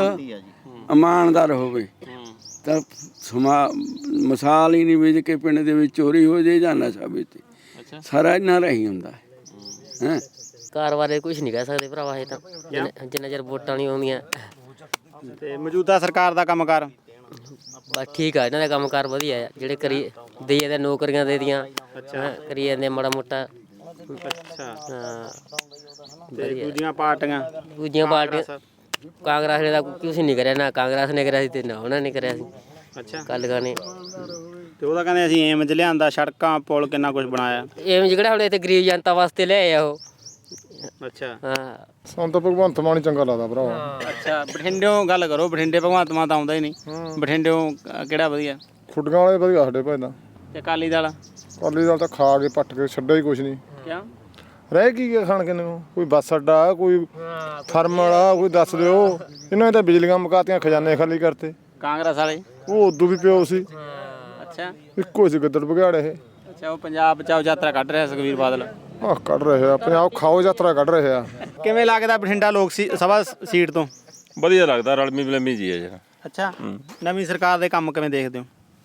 ਇਮਾਨਦਾਰ ਹੋਵੇ ਤਾਂ ਸਮਾ ਮਿਸਾਲ ਹੀ ਨਹੀਂ ਵੇਚ ਕੇ ਪਿੰਡ ਦੇ ਵਿੱਚ ਚੋਰੀ ਹੋ ਜੇ ਜਾਂ ਨਸ਼ਾ ਵੇਚੇ। ਅੱਛਾ। ਸਾਰਾ ਇਹਨਾਂ ਰਹੀ ਹੁੰਦਾ। ਹੈ? ਹੈਂ ਕਾਰ ਬਾਰੇ ਕੁਝ ਨਹੀਂ ਕਹਿ ਸਕਦੇ ਭਰਾਵਾ ਇਹ ਤਾਂ ਜਿੰਨਾ ਜਿੰਨਾ ਚਿਰ ਵੋਟਾਂ ਨਹੀਂ ਆਉਂਦੀਆਂ। ਤੇ ਮੌਜੂਦਾ ਸਰਕਾਰ ਦਾ ਕੰਮਕਾਰ? ਬਸ ਠੀਕ ਆ ਇਹਨਾਂ ਦਾ ਕੰਮਕਾਰ ਵਧੀਆ ਆ। ਜਿਹੜੇ ਕਰੀ ਦੇ ਜਾਂਦੇ ਨੌਕਰੀਆਂ ਦੇ ਦੀਆਂ ਹੈਂ, ਕਰੀ ਜਾਂਦੇ ਮਾੜਾ ਮੋਟਾ। ਅੱਛਾ। ਹਾਂ। ਤੇ ਦੂਜੀਆਂ ਪਾਰਟੀਆਂ? ਦੂਜੀਆਂ ਪਾਰਟੀਆਂ ਕਾਂਗਰਸ। ਨੇ ਤਾਂ ਕੁਝ ਨਹੀਂ ਕਰਿਆ ਨਾ ਕਾਂਗਰਸ ਨੇ ਕਰਿਆ ਸੀ ਤੇ ਨਾ ਉਹਨਾਂ ਨੇ ਕਰਿਆ ਸੀ। ਅੱਛਾ। ਕੱਲ ਗਾਣੇ। ਤੇ ਉਹਦਾ ਕਹਿੰਦੇ ਅਸੀਂ ਏਮਜ ਲਿਆਂਦਾ ਸੜਕਾਂ ਪੁਲ ਕਿੰਨਾ ਕੁਝ ਬਣਾਇਆ। ਇਹ ਜਿਹੜਾ ਹੁਣ ਇੱਥੇ ਗਰੀਬ ਜਨਤਾ ਵਾਸਤੇ ਲੈ ਆਇਆ ਉਹ। ਅੱਛਾ। ਹਾਂ। ਸਾਨੂੰ ਤਾਂ ਭਗਵੰਤ ਮਾਨ ਹੀ ਚੰਗਾ ਲੱਗਦਾ ਭਰਾਵਾ। ਅੱਛਾ ਬਠਿੰਡਿਓਂ ਗੱਲ ਕਰੋ ਬਠਿੰਡੇ ਭਗਵੰਤ ਮਾਨ ਤਾਂ ਆਉਂਦਾ ਹੀ ਨਹੀਂ। ਬਠਿੰਡਿਓਂ ਅ, ਕਿਹੜਾ ਵਧੀਆ? ਖੁੱਡੀਆਂ ਵਾਲੇ ਵਧੀਆ ਸਾਡੇ ਭਾਈ ਦਾ। ਤੇ ਅਕਾਲੀ ਦਲ? ਅਕਾਲੀ ਦਲ ਤਾਂ ਖਾ ਕੇ ਪੱਟ ਕੇ ਛੱਡਿਆ ਹੀ ਕੁਛ ਨਹੀਂ। ਕਿਉਂ ਰਹਿ ਕੀ ਗਿਆ ਖਾਣ ਕਿਨੂੰ ਨੂੰ? ਕੋਈ ਬੱਸ ਅੱਡਾ ਕੋਈ ਫਰਮ ਵਾਲਾ ਕੋਈ ਦੱਸ ਦਿਓ। ਇਹਨਾਂ ਨੇ ਤਾਂ ਬਿਜਲੀਆਂ ਮੁਕਾਤੀਆਂ ਖਜ਼ਾਨੇ ਖਾਲੀ ਕਰਤੇ। ਕਾਂਗਰਸ ਵਾਲੇ? ਉਹ ਉਦੋਂ ਵੀ ਪਿਓ ਸੀ। ਅੱਛਾ। ਇੱਕੋ ਸੀ ਗਿੱਦੜ ਬਗਾੜੇ ਇਹ। ਅੱਛਾ ਉਹ ਪੰਜਾਬ ਬਚਾਓ ਯਾਤਰਾ ਕੱਢ ਰਿਹਾ ਸੁਖਵੀਰ ਬਾਦਲ। ਆਹ ਕੱਢ ਰਹੇ ਆ ਪੰਜਾਬ ਖਾਓ ਯਾਤਰਾ ਕੱਢ ਰਹੇ ਆ। ਕਿਵੇਂ ਲੱਗਦਾ ਬਠਿੰਡਾ ਲੋਕ ਸੀ- ਸਭਾ ਸੀਟ ਤੋਂ? ਵਧੀਆ ਲੱਗਦਾ ਰਲਮੀ ਬਲਮੀ ਜੀ ਹੈ ਜਿਹੜਾ ਅੱਛਾ। ਨਵੀਂ ਸਰਕਾਰ ਦੇ ਕੰਮ ਕਿਵੇਂ ਦੇਖਦੇ ਹੋ?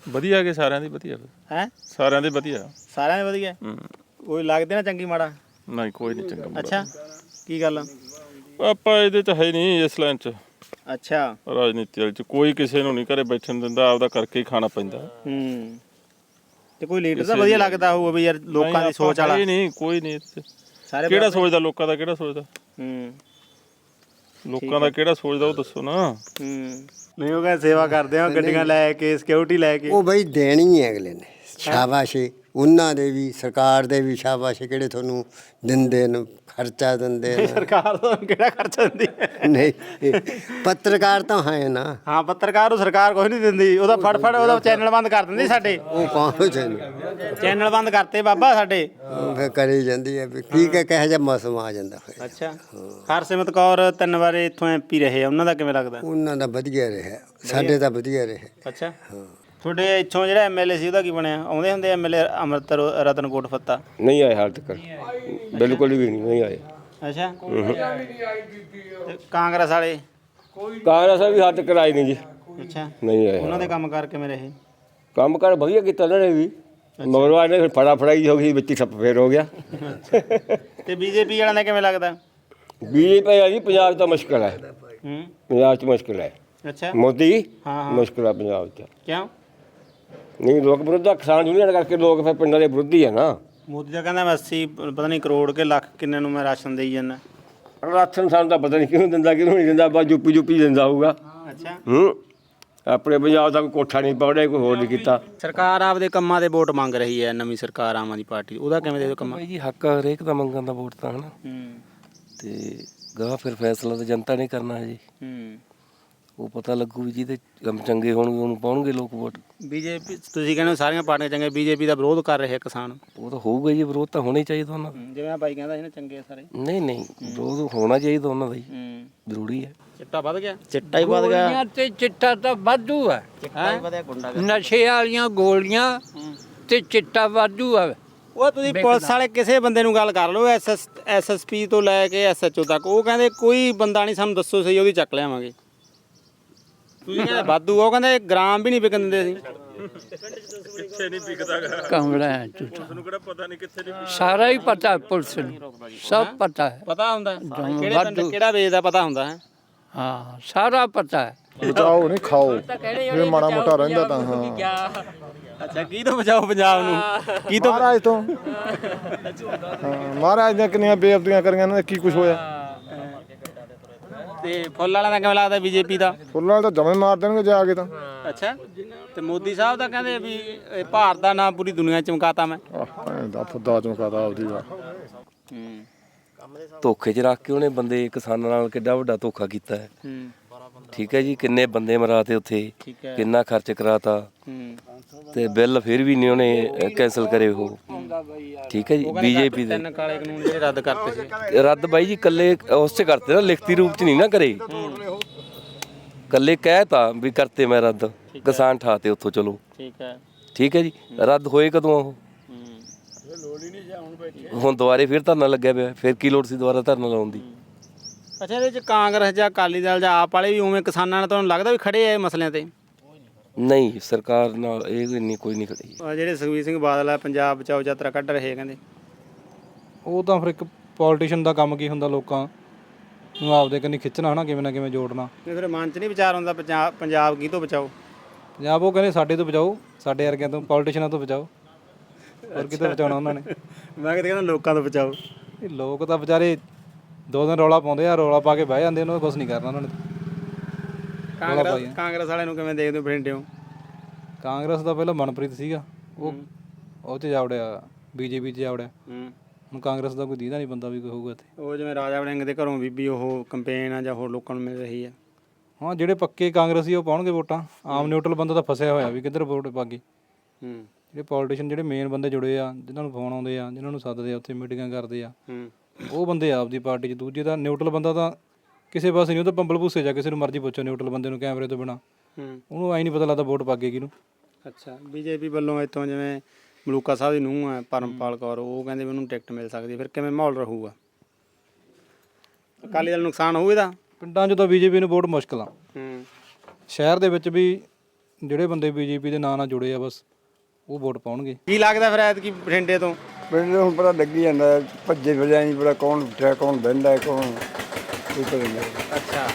ਵਧੀਆ ਕਿ ਸਾਰਿਆਂ ਦੀ ਵਧੀਆ। ਹੈ? ਸਾਰਿਆਂ ਦੇ ਵਧੀਆ। ਸਾਰਿਆਂ ਦੇ ਵਧੀਆ? ਹੂੰ। ਕੋਈ ਲੱਗਦੇ ਨਾ ਚੰਗੀ ਮਾੜਾ? ਨਹੀਂ ਕੋਈ ਨਹੀਂ ਚੰਗਾ ਮਾੜਾ। ਅੱਛਾ। ਕੀ ਗੱਲ? ਆਪਾਂ ਇਹਦੇ ਚ ਹੈ ਨਹੀਂ ਇਸ ਲਾਈਨ ਚ। ਅੱਛਾ। ਰਾਜਨੀਤੀ ਵਾਲੇ ਚ। ਕੋਈ ਕਿਸੇ ਨੂੰ ਨਹੀਂ ਘਰੇ ਬੈਠਣ ਦਿੰਦਾ ਆਪਦਾ ਕਰਕੇ ਹੀ ਖਾਣਾ ਪੈਂਦਾ। ਹੂੰ। ਤੇ ਕੋਈ ਲੀਡਰ ਤਾਂ ਵਧੀਆ ਲੱਗਦਾ ਹੋਊਗਾ ਵੀ ਯਾਰ ਲੋਕਾਂ ਦੀ ਸੋਚ ਵਾਲਾ। ਨਹੀਂ ਨਹੀਂ ਕੋਈ ਨਹੀਂ ਇੱਥੇ। ਸਾਰੇ ਕਿਹੜਾ ਸੋਚਦਾ ਲੋਕਾਂ ਦਾ ਕਿਹੜਾ ਸੋਚਦਾ? ਹੂੰ। ਲੋਕਾਂ ਦਾ ਕਿਹੜਾ ਸੋਚਦਾ ਉਹ ਦੱਸੋ ਨਾ। ਹੂੰ। ਨਹੀਂ ਉਹ ਕਹਿੰਦੇ ਸੇਵਾ ਕਰਦੇ ਆ ਗੱਡੀਆਂ ਲੈ ਕੇ ਸਿਕਿਉਰਿਟੀ ਲੈ ਕੇ। ਉਹ ਬਈ ਦੇਣੀ ਹੈ ਅਗਲੇ ਨੇ। ਸ਼ਾਬਾਸ਼। ਉਹਨਾਂ ਦੇ ਵੀ ਸਰਕਾਰ ਦੇ ਵੀ ਸ਼ਾਬਾਸ਼ ਕਿਹੜੇ ਤੁਹਾਨੂੰ ਦਿੰਦੇ ਨੇ। ਖਰਚਾ ਦਿੰਦੇ ਨੇ। ਸਰਕਾਰ ਤੋਂ ਕਿਹੜਾ ਖਰਚਾ ਦਿੰਦੀ? ਹੈ ਨਹੀਂ ਪੱਤਰਕਾਰ ਤਾਂ ਹੈ ਨਾ। ਹਾਂ ਪੱਤਰਕਾਰ ਨੂੰ ਸਰਕਾਰ ਕੁਝ ਨਹੀਂ ਦਿੰਦੀ। ਉਹਦਾ ਫੜ ਫੜ ਉਹਦਾ ਚੈਨਲ ਬੰਦ ਕਰ ਦਿੰਦੀ ਸਾਡੇ। ਉਹ ਕੌਣ ਚੈਨ ਚੈਨਲ? ਬੰਦ ਕਰਤੇ ਬਾਬਾ ਸਾਡੇ। ਫਿਰ ਕਰੀ ਜਾਂਦੀ ਹੈ ਵੀ ਕੀ ਕਹਿ ਕਹੇ ਜਿਹਾ ਮੌਸਮ ਆ ਜਾਂਦਾ ਫਿਰ। ਅੱਛਾ। ਹਰਸਿਮਰਤ ਕੌਰ ਤਿੰਨ ਵਾਰੇ ਇੱਥੋਂ ਐਮਪੀ ਰਹੇ ਆ। ਉਹਨਾਂ ਦਾ ਕਿਵੇਂ ਲੱਗਦਾ? ਉਹਨਾਂ ਦਾ ਵਧੀਆ ਰਿਹਾ। ਸਾਡੇ ਤਾਂ ਵਧੀਆ ਰਿਹਾ। ਅੱਛਾ। ਤੁਹਾਡੇ ਇੱਥੋਂ ਜਿਹੜਾ ਐਮਐਲਏ ਸੀ ਉਹਦਾ ਕੀ ਬਣਿਆ? ਆਉਂਦੇ ਹੁੰਦੇ ਐਮਐਲਏ ਅਮਰਤ ਰੋ- ਰਤਨਕੋਟ ਫੱਤਾ? ਨਹੀਂ ਆਏ ਹਾਲ ਤੱਕ। ਬਿਲਕੁਲ ਵੀ ਨਹੀਂ ਨਹੀਂ ਆਏ। ਅੱਛਾ। ਤੇ ਕਾਂਗਰਸ ਵਾਲੇ? ਕਾਂਗਰਸ ਵੀ ਹੱਥ ਕਰਾਈ ਨਹੀਂ ਜੀ। ਅੱਛਾ। ਨਹੀਂ ਆਏ ਉਹਨਾਂ ਦੇ ਕੰਮ ਕਰ ਕਿਵੇਂ ਰਹੇ? ਕੰਮ ਕਰ ਵਧੀਆ ਕੀਤਾ ਉਹਨਾਂ ਨੇ ਵੀ। ਮਗਰਵਾ ਨੇ ਫਿਰ ਫੜਾ ਫੜਾਈ ਹੋ ਗਈ ਵਿੱਚ ਸੱਪ ਫੇਰ ਹੋ ਗਿਆ। ਤੇ ਬੀਜੇਪੀ ਵਾਲਿਆਂ ਦਾ ਕਿਵੇਂ ਲੱਗਦਾ? ਬੀਜੇਪੀ ਆ ਜੀ ਪੰਜਾਬ 'ਚ ਤਾਂ ਮੁਸ਼ਕਲ ਹੈ। ਹੂੰ। ਪੰਜਾਬ 'ਚ ਮੁਸ਼ਕਲ ਹੈ। ਅੱਛਾ। ਮੋਦੀ? ਹਾਂ, ਹਾਂ। ਮੁਸ਼ਕਲ ਹੈ ਪੰਜਾਬ 'ਚ। ਕਿਉਂ? ਨਹੀਂ ਲੋਕ ਵਿਰੋਧ ਆ, ਕਿਸਾਨ ਯੂਨੀਅਨ ਕਰਕੇ ਲੋਕ ਫਿਰ ਪਿੰਡਾਂ ਦੇ ਵਿਰੋਧੀ ਆ ਨਾ। ਮੋਦੀ ਦਾ ਕਹਿੰਦਾ ਮੈਂ 80 ਪਤਾ ਨਹੀਂ ਕਰੋੜ ਕੇ ਲੱਖ ਕਿੰਨੇ ਨੂੰ ਮੈਂ ਰਾਸ਼ਨ ਦੇਈ ਜਾਂਦਾ। ਰਾਸ਼ਨ ਸਾਨੂੰ ਤਾਂ ਪਤਾ ਨਹੀਂ ਕਿਹਨੂੰ ਦਿੰਦਾ ਕਿਹਨੂੰ ਨਹੀਂ ਦਿੰਦਾ ਬਸ ਯੂਪੀ ਯੂਪੀ ਦਿੰਦਾ ਹੋਊਗਾ। ਅੱਛਾ। ਹੂੰ ਆਪਣੇ ਪੰਜਾਬ ਦਾ ਕੋਈ ਕੋਠਾ ਨਹੀਂ ਪਾਉਣਾ ਕੋਈ ਹੋਰ ਨਹੀਂ ਕੀਤਾ। ਸਰਕਾਰ ਆਪਦੇ ਕੰਮਾਂ ਦੇ ਵੋਟ ਮੰਗ ਰਹੀ ਹੈ ਨਵੀਂ ਸਰਕਾਰ ਆਮ ਆਦਮੀ ਪਾਰਟੀ ਉਹਦਾ ਕਿਵੇਂ ਦੇ ਦਿਓ ਕੰਮਾਂ? ਭਾਈ ਜੀ ਹੱਕ ਆ ਹਰੇਕ ਦਾ ਮੰਗਣ ਦਾ ਵੋਟ ਤਾਂ ਹਨਾ। ਹੂੰ। ਤੇ ਗਾਹ ਫਿਰ ਫੈਸਲਾ ਤਾਂ ਜਨਤਾ ਨੇ ਕਰਨਾ ਹੈ ਜੀ। ਹੂੰ। ਉਹ ਪਤਾ ਲੱਗੂ ਵੀ ਜਿਹਦੇ ਕੰਮ ਚੰਗੇ ਹੋਣਗੇ ਉਹਨੂੰ ਪਾਉਣਗੇ ਲੋਕ ਵੋਟ। ਬੀਜੇਪੀ ਤੁਸੀਂ ਕਹਿੰਦੇ ਹੋ ਸਾਰੀਆਂ ਪਾਰਟੀਆਂ ਚੰਗੇ ਬੀਜੇਪੀ ਦਾ ਵਿਰੋਧ ਕਰ ਰਹੇ ਆ ਕਿਸਾਨ। ਉਹ ਤਾਂ ਹੋਊਗਾ ਜੀ ਵਿਰੋਧ ਤਾਂ ਹੋਣਾ ਹੀ ਚਾਹੀਦਾ ਉਹਨਾਂ ਦਾ। ਜਿਵੇਂ ਆ ਬਾਈ ਕਹਿੰਦਾ ਸੀ ਨਾ ਚੰਗੇ ਆ ਸਾਰੇ। ਨਹੀਂ ਨਹੀਂ ਵਿਰੋਧ ਹੋਣਾ ਚਾਹੀਦਾ ਉਹਨਾਂ ਦਾ ਜੀ। ਹੂੰ। ਜ਼ਰੂਰੀ ਹੈ। ਚਿੱਟਾ ਵੱਧ ਗਿਆ। ਚਿੱਟਾ ਹੀ ਵੱਧ ਗਿਆ। ਗੋਲੀਆਂ ਤੇ ਚਿੱਟਾ ਤਾਂ ਵਾਧੂ ਹੈ ਚਿੱਟਾ ਹੀ ਵਧਿਆ ਗੁੰਡਾ ਨਸ਼ੇ ਵਾਲੀਆਂ ਗੋਲੀਆਂ ਤੇ ਚਿੱਟਾ ਵਾਧੂ ਹੈ ਉਹ ਤੁਸੀਂ ਪੁਲਿਸ ਵਾਲੇ ਕਿਸੇ ਬੰਦੇ ਨੂੰ ਗੱਲ ਕਰ ਲਓ ਐਸਐਸ ਐਸਐਸਪੀ ਤੋਂ ਲੈ ਕੇ ਐਸਐਚਓ ਤੱਕ। ਉਹ ਕਹਿੰਦੇ ਕੋਈ ਬੰਦਾ ਨਹੀਂ ਸਾਨੂੰ ਦੱਸੋ ਸਹੀ ਉਹਦੀ ਚੱਕ ਲਿਆਵਾਂਗੇ। ਤੁਸੀਂ ਕਹਿੰਦੇ ਵਾਧੂ ਉਹ ਕਹਿੰਦੇ ਗ੍ਰਾਮ ਵੀ ਨਹੀਂ ਵਿਕਣ ਦਿੰਦੇ ਅਸੀਂ। ਕਿੱਥੇ ਨਹੀਂ ਵਿਕਦਾਗਾ? ਕਮਲਾ ਹੈ ਝੂਠਾ। ਤੁਹਾਨੂੰ ਕਿਹੜਾ ਪਤਾ ਨਹੀਂ ਕਿੱਥੇ ਨਹੀਂ ਸਾਰਾ ਹੀ ਪਤਾ ਹੈ ਪੁਲਿਸ ਨੂੰ। ਸਭ ਪਤਾ ਹੈ। ਪਤਾ ਹੁੰਦਾ ਕਿਹੜੇ ਵਾਧੂ। ਬੰਦੇ ਕਿਹੜਾ ਵੇਚਦਾ ਪਤਾ ਹੁੰਦਾ ਹੈ? ਹਾਂ ਸਾਰਾ ਪਤਾ ਹੈ। ਬਚਾਓ ਨਹੀਂ ਖਾਓ। ਇਹ ਮਾੜਾ ਮੋਟਾ ਰਹਿੰਦਾ ਤਾਂ ਹਾਂ। ਅੱਛਾ ਕੀ ਤੋਂ ਬਚਾਓ ਪੰਜਾਬ ਨੂੰ? ਕੀ ਤੋਂ ਮਹਾਰਾਜ ਤੋਂ। ਹਾਂ ਮਹਾਰਾਜ ਦੀਆਂ ਕਿੰਨੀਆਂ ਬੇਅਬਦੀਆਂ ਕਰੀਆਂ ਇਹਨਾਂ ਦਾ ਕੀ ਕੁਝ ਹੋਇਆ? ਤੇ ਫੁੱਲ ਵਾਲਿਆਂ ਦਾ ਕਿਵੇਂ ਲੱਗਦਾ ਬੀਜੇਪੀ ਦਾ? ਫੁੱਲਾਂ ਵਾਲੇ ਤਾਂ ਜਮੇ ਮਾਰ ਦੇਣਗੇ ਜਾ ਕੇ ਤਾਂ। ਅੱਛਾ। ਤੇ ਮੋਦੀ ਸਾਹਿਬ ਤਾਂ ਕਹਿੰਦੇ ਵੀ ਇਹ ਭਾਰਤ ਦਾ ਨਾਮ ਪੂਰੀ ਦੁਨੀਆ ਚਮਕਾਤਾ ਮੈਂ। ਆਹ ਦਾ ਫੁੱਦਾ ਚਮਕਾਦਾ ਆਪਦੀ ਦਾ। ਹੂੰ। ਧੋਖੇ 'ਚ ਰੱਖ ਕੇ ਉਹਨੇ ਬੰਦੇ ਕਿਸਾਨਾਂ ਨਾਲ ਕਿੱਡਾ ਵੱਡਾ ਧੋਖਾ ਕੀਤਾ ਹੈ। ਹੂੰ। ਠੀਕ ਹੈ ਜੀ ਕਿੰਨੇ ਬੰਦੇ ਮਰਾਤੇ ਉੱਥੇ ਠੀਕ ਹੈ। ਕਿੰਨਾ ਖਰਚ ਕਰਾਤਾ। ਹੂੰ। ਤੇ ਬਿੱਲ ਫਿਰ ਵੀ ਨਹੀਂ ਉਹਨੇ ਕੈਨਸਲ ਕਰੇ ਉਹ। ਠੀਕ ਹੈ ਜੀ ਬੀਜੇਪੀ ਦੇ। ਤਿੰਨ ਕਾਲੇ ਕਾਨੂੰਨ ਜਿਹੜੇ ਰੱਦ ਕਰਤੇ ਸੀ। ਰੱਦ ਬਾਈ ਜੀ ਕੱਲੇ ਉਸ ਚ ਕਰਤੇ ਨਾ ਲਿਖਤੀ ਰੂਪ ਚ ਨਹੀਂ ਨਾ ਕਰੇ। ਕੱਲੇ ਕਹਿਤਾ ਵੀ ਕਰਤੇ ਮੈਂ ਰੱਦ ਕਿਸਾਨ ਠਾਤੇ ਉੱਥੋਂ ਚਲੋ। ਠੀਕ ਹੈ। ਠੀਕ ਹੈ ਜੀ ਰੱਦ ਹੋਏ ਕਦੋਂ ਉਹ? ਹੁਣ ਦੁਬਾਰੇ ਫਿਰ ਧਰਨਾ ਲੱਗਿਆ ਪਿਆ ਫਿਰ ਕੀ ਲੋੜ ਸੀ ਦੁਬਾਰਾ ਧਰਨਾ ਲਾਉਣ ਦੀ? ਅੱਛਾ ਇਹਦੇ ਚ ਕਾਂਗਰਸ ਜਾਂ ਅਕਾਲੀ ਦਲ ਜਾਂ ਆਪ ਵਾਲੇ ਵੀ ਉਵੇਂ ਕਿਸਾਨਾਂ ਨਾਲ ਤੁਹਾਨੂੰ ਲੱਗਦਾ ਵੀ ਖੜੇ ਆ ਇਹ ਮਸਲਿਆਂ ਤੇ? ਨਹੀਂ ਸਰਕਾਰ ਨਾਲ ਇਹ ਇੰਨੀ ਕੋਈ ਨਹੀਂ ਖੜੀ। ਆਹ ਜਿਹੜੇ ਸੁਖਬੀਰ ਸਿੰਘ ਬਾਦਲ ਆ ਪੰਜਾਬ ਬਚਾਓ ਯਾਤਰਾ ਕੱਢ ਰਹੇ ਆ ਕਹਿੰਦੇ। ਉਹ ਤਾਂ ਫਿਰ ਇੱਕ ਪੋਲੀਟੀਸ਼ੀਅਨ ਦਾ ਕੰਮ ਕੀ ਹੁੰਦਾ ਲੋਕਾਂ? ਨੂੰ ਆਪਦੇ ਕੰਨੀ ਖਿੱਚਣਾ ਹਨਾ ਕਿਵੇਂ ਨਾ ਕਿਵੇਂ ਜੋੜਨਾ। ਨਹੀਂ ਫਿਰ ਮਨ 'ਚ ਨਹੀਂ ਵਿਚਾਰ ਹੁੰਦਾ ਪੰਜਾਬ ਪੰਜਾਬ ਕੀ ਤੋਂ ਬਚਾਓ? ਪੰਜਾਬ ਉਹ ਕਹਿੰਦੇ ਸਾਡੇ ਤੋਂ ਬਚਾਓ ਸਾਡੇ ਵਰਗਿਆਂ ਤੋਂ ਪੋਲੀਟੀਸ਼ੀਅਨਾਂ ਤੋਂ ਬਚਾਓ। ਹੋਰ ਕਿਤੋਂ ਬਚਾਉਣਾ ਉਹਨਾਂ ਨੇ? ਮੈਂ ਕਿਤੇ ਕਹਿੰਦਾ ਲੋਕਾਂ ਤੋਂ ਬਚਾਓ। ਇਹ ਲੋਕ ਤਾਂ ਵਿਚਾਰੇ ਦੋ ਦਿਨ ਰੌਲਾ ਪਾਉਂਦੇ ਆ ਰੌਲਾ ਪਾ ਕੇ ਬਹਿ ਜਾਂਦੇ ਉਹਨਾਂ ਨੂੰ ਕੁਝ ਨਹੀਂ ਕਰਨਾ ਉਹਨਾਂ ਨੇ। ਰੌਲਾ ਪਾਈ ਕਾਂਗਰਸ ਕਾਂਗਰਸ ਵਾਲਿਆਂ ਨੂੰ ਕਿਵੇਂ ਦੇਖਦੇ ਹੋ ਬਠਿੰਡੇ ਹੋ? ਕਾਂਗਰਸ ਦਾ ਪਹਿਲਾਂ ਮਨਪ੍ਰੀਤ ਸੀਗਾ। ਉਹ ਉਹ ਚ ਜਾਵੜਿਆ ਬੀਜੇਪੀ ਚ ਜਾਵੜਿਆ। ਹੂੰ। ਹੁਣ ਕਾਂਗਰਸ ਦਾ ਕੋਈ ਦੀਦਾ ਨਹੀਂ ਬੰਦਾ ਵੀ ਕੋਈ ਹੋਊਗਾ ਇੱਥੇ। ਉਹ ਜਿਵੇਂ ਰਾਜਾ ਵੜਿੰਗ ਦੇ ਘਰੋਂ ਬੀਬੀ ਉਹ ਕੰਪੇਨ ਆ ਜਾਂ ਹੋਰ ਲੋਕਾਂ ਨੂੰ ਮਿਲ ਰਹੀ ਹੈ ਹਾਂ ਜਿਹੜੇ ਪੱਕੇ ਕਾਂਗਰਸੀ ਉਹ ਪਾਉਣਗੇ ਵੋਟਾਂ। ਆਮ ਨਿਊਟਰਲ ਬੰਦਾ ਤਾਂ ਫਸਿਆ ਹੋਇਆ ਵੀ ਕਿੱਧਰ ਵੋਟ ਪਾਗੇ। ਹੂੰ। ਜਿਹੜੇ ਪੋਲੀਟੀਸ਼ੀਅਨ ਜਿਹੜੇ ਮੇਨ ਬੰਦੇ ਜੁੜੇ ਆ ਜਿਨ੍ਹਾਂ ਨੂੰ ਫੋਨ ਆਉਂਦੇ ਆ ਜਿਨ੍ਹਾਂ ਨੂੰ ਸੱਦਦੇ ਆ ਉੱਥੇ ਮੀਟਿੰਗਾਂ ਕਰਦੇ ਆ ਹੂੰ। ਉਹ ਬੰਦੇ ਆਪਦੀ ਪਾਰਟੀ 'ਚ। ਦੂਜੇ ਦਾ ਨਿਊਟਰਲ ਬੰਦਾ ਤਾਂ ਕਿਸੇ ਪਾਸੇ ਨਹੀਂ ਉਹ ਤਾਂ ਪੰਬਲ ਭੂਸੇ ਜਾ ਕਿਸੇ ਨੂੰ ਮਰਜ਼ੀ ਪੁੱਛੋ ਨਿਊਟਰਲ ਬੰਦੇ ਨੂੰ ਕੈਮਰੇ ਤੋਂ ਬਿਨਾ। ਹੂੰ। ਉਹਨੂੰ ਐ ਨਹੀਂ ਪਤਾ ਲੱਗਦਾ ਵੋਟ ਪਾਗੇ ਕਿਹਨੂੰ। ਅੱਛਾ ਬੀਜੇਪੀ ਵੱਲੋਂ ਇੱਥੋਂ ਜਿਵੇਂ ਮਲੂਕਾ ਸਾਹਿਬ ਦੀ ਨੂੰਹ ਹੈ ਪਰਮਪਾਲ ਕੌਰ ਉਹ ਕਹਿੰਦੇ ਵੀ ਉਹਨੂੰ ਟਿਕਟ ਮਿਲ ਸਕਦੀ ਹੈ ਫਿਰ ਕਿਵੇਂ ਮਾਹੌਲ ਰਹੂਗਾ? ਅਕਾਲੀ ਦਲ ਨੂੰ ਨੁਕਸਾਨ ਹੋਊ ਇਹਦਾ? ਪਿੰਡਾਂ 'ਚ ਤਾਂ ਬੀਜੇਪੀ ਨੂੰ ਵੋਟ ਮੁਸ਼ਕਲ ਆ। ਹੂੰ। ਸ਼ਹਿਰ ਦੇ ਵਿੱਚ ਵੀ ਜਿਹੜੇ ਬੰਦੇ ਬੀਜੇਪੀ ਦੇ ਨਾਂ ਨਾਲ ਜੁੜੇ ਆ ਬਸ ਉਹ ਵੋਟ ਪਾਉਣਗੇ। ਕੀ ਲੱਗਦਾ ਫਿਰ ਐਤਕੀ ਬਠਿੰਡੇ ਤੋਂ? ਮੈਨੂੰ ਹੁਣ ਪਤਾ ਲੱਗੀ ਜਾਂਦਾ ਹੈ, ਭੱਜੇ ਨਹੀਂ ਪਤਾ ਕੌਣ ਉੱਠਿਆ ਕੌਣ ਬਹਿੰਦਾ ਕੌਣ ਨਹੀਂ ਅੱਛਾ।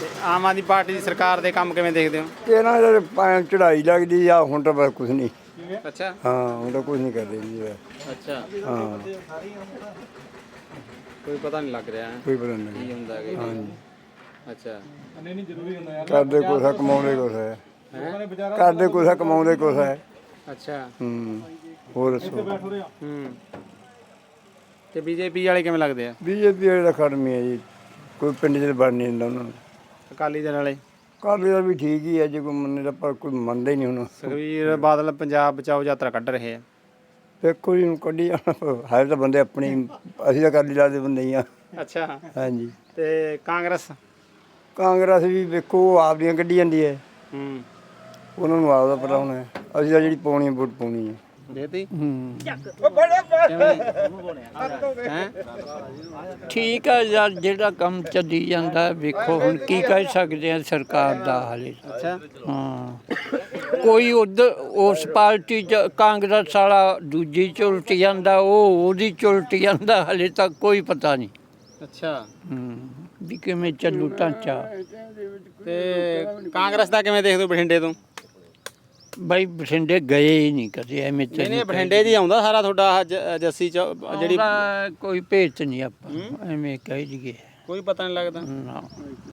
ਤੇ ਆਮ ਆਦਮੀ ਪਾਰਟੀ ਦੀ ਸਰਕਾਰ ਦੇ ਕੰਮ ਕਿਵੇਂ ਦੇਖਦੇ ਹੋ? ਕਿ ਇਹਨਾਂ ਦੇ ਪਾਣ ਚੜਾਈ ਲੱਗਦੀ ਆ ਹੁਣ ਤਾਂ ਬਸ ਕੁਝ ਨਹੀਂ। ਅੱਛਾ। ਹਾਂ ਹੁਣ ਤਾਂ ਕੁਝ ਨਹੀਂ ਕਰਦੇ ਜੀ। ਅੱਛਾ। ਹਾਂ। ਕੋਈ ਪਤਾ ਨਹੀਂ ਲੱਗ ਰਿਹਾ। ਹੈ ਕੋਈ ਪਤਾ ਨਹੀਂ ਕੀ ਹੁੰਦਾ ਹੈ ਹਾਂਜੀ ਅੱਛਾ। ਕਰਦੇ ਕੁਛ ਆ, ਕਮਾਉਂਦੇ ਕੁਛ ਹੈ? ਕਰਦੇ ਕੁਛ ਆ, ਕਮਾਉਂਦੇ ਕੁਛ ਹੈ ਅੱਛਾ। ਹੂੰ। ਹੋਰ ਦੱਸੋ। ਹੂੰ। ਤੇ ਬੀਜੇਪੀ ਵਾਲੇ ਕਿਵੇਂ ਲੱਗਦੇ ਆ? ਬੀਜੇਪੀ ਵਾਲੇ ਦਾ ਖੜਮੀ ਹੈ ਜੀ। ਕੋਈ ਪਿੰਡ 'ਚ ਬਣ ਨਹੀਂ ਦਿੰਦਾ ਉਹਨਾਂ ਨੂੰ। ਅਕਾਲੀ ਦਲ ਵਾਲੇ? ਕਾਲੀ ਦਾ ਵੀ ਠੀਕ ਹੀ ਹੈ ਜੇ ਕੋਈ ਮੰਨੇ ਤਾਂ ਪਰ ਕੋਈ ਮੰਨਦਾ ਹੀ ਨਹੀਂ ਹੁਣ। ਸੁਖਵੀਰ ਬਾਦਲ ਪੰਜਾਬ ਬਚਾਓ ਯਾਤਰਾ ਕੱਢ ਰਹੇ ਆ। ਦੇਖੋ ਜੀ ਹੁਣ ਕੱਢੀ ਜਾਣਾ ਹਾਲੇ ਤਾਂ ਬੰਦੇ ਆਪਣੀ ਅਸੀਂ ਤਾਂ ਕਾਲੀ ਦਲ ਦੇ ਬੰਦੇ ਹੀ ਆ। ਅੱਛਾ। ਹਾਂਜੀ। ਤੇ ਕਾਂਗਰਸ? ਕਾਂਗਰਸ ਵੀ ਵੇਖੋ ਉਹ ਆਪਦੀਆਂ ਕੱਢੀ ਜਾਂਦੀ ਹੈ। ਹੂੰ। ਉਹਨਾਂ ਨੂੰ ਆਪਦਾ ਪਤਾ ਹੋਣਾ ਹੈ। ਅਸੀਂ ਤਾਂ ਜਿਹੜੀ ਪਾਉਣੀ ਹੈ, ਵੋਟ ਪਾਉਣੀ ਹੈ। ਦੇਤੀ। ਠੀਕ ਹੈ ਯਾਰ ਜਿਹੜਾ ਕੰਮ ਚੱਲੀ ਜਾਂਦਾ ਹੈ, ਵੇਖੋ ਹੁਣ ਕੀ ਕਹਿ ਸਕਦੇ ਆ ਸਰਕਾਰ ਦਾ ਹਾਲੇ। ਅੱਛਾ। ਹਾਂ। ਕੋਈ ਉਧਰ ਉਸ ਪਾਰਟੀ ਚ ਕਾਂਗਰਸ ਵਾਲਾ ਦੂਜੀ ਚ ਉਲਟ ਜਾਂਦਾ ਉਹ ਉਹਦੀ ਚ ਉਲਟ ਜਾਂਦਾ ਹਲੇ ਤੱਕ ਕੋਈ ਪਤਾ ਨਹੀਂ। ਅੱਛਾ। ਹੂੰ ਵੀ ਕਿਵੇਂ ਚੱਲੂ ਢਾਂਚਾ। ਤੇ ਕਾਂਗਰਸ ਦਾ ਕਿਵੇਂ ਦੇਖਦੇ ਹੋ ਬਠਿੰਡੇ ਤੋਂ? ਬਈ ਬਠਿੰਡੇ ਗਏ ਹੀ ਨਹੀਂ ਕਦੇ ਐਵੇਂ ਨਹੀਂ ਨਹੀਂ ਬਠਿੰਡੇ ਦੀ ਆਉਂਦਾ ਸਾਰਾ ਤੁਹਾਡਾ ਆਹ ਜ- ਜੱਸੀ ਚ ਜਿਹੜੀ ਜਿਹੜੀ ਕੋਈ ਭੇਤ ਨਹੀਂ ਆਪਾਂ ਐਵੇਂ ਕਹਿ ਜੀਏ ਕੋਈ ਪਤਾ ਨਹੀਂ ਲੱਗਦਾ। ਨਾ।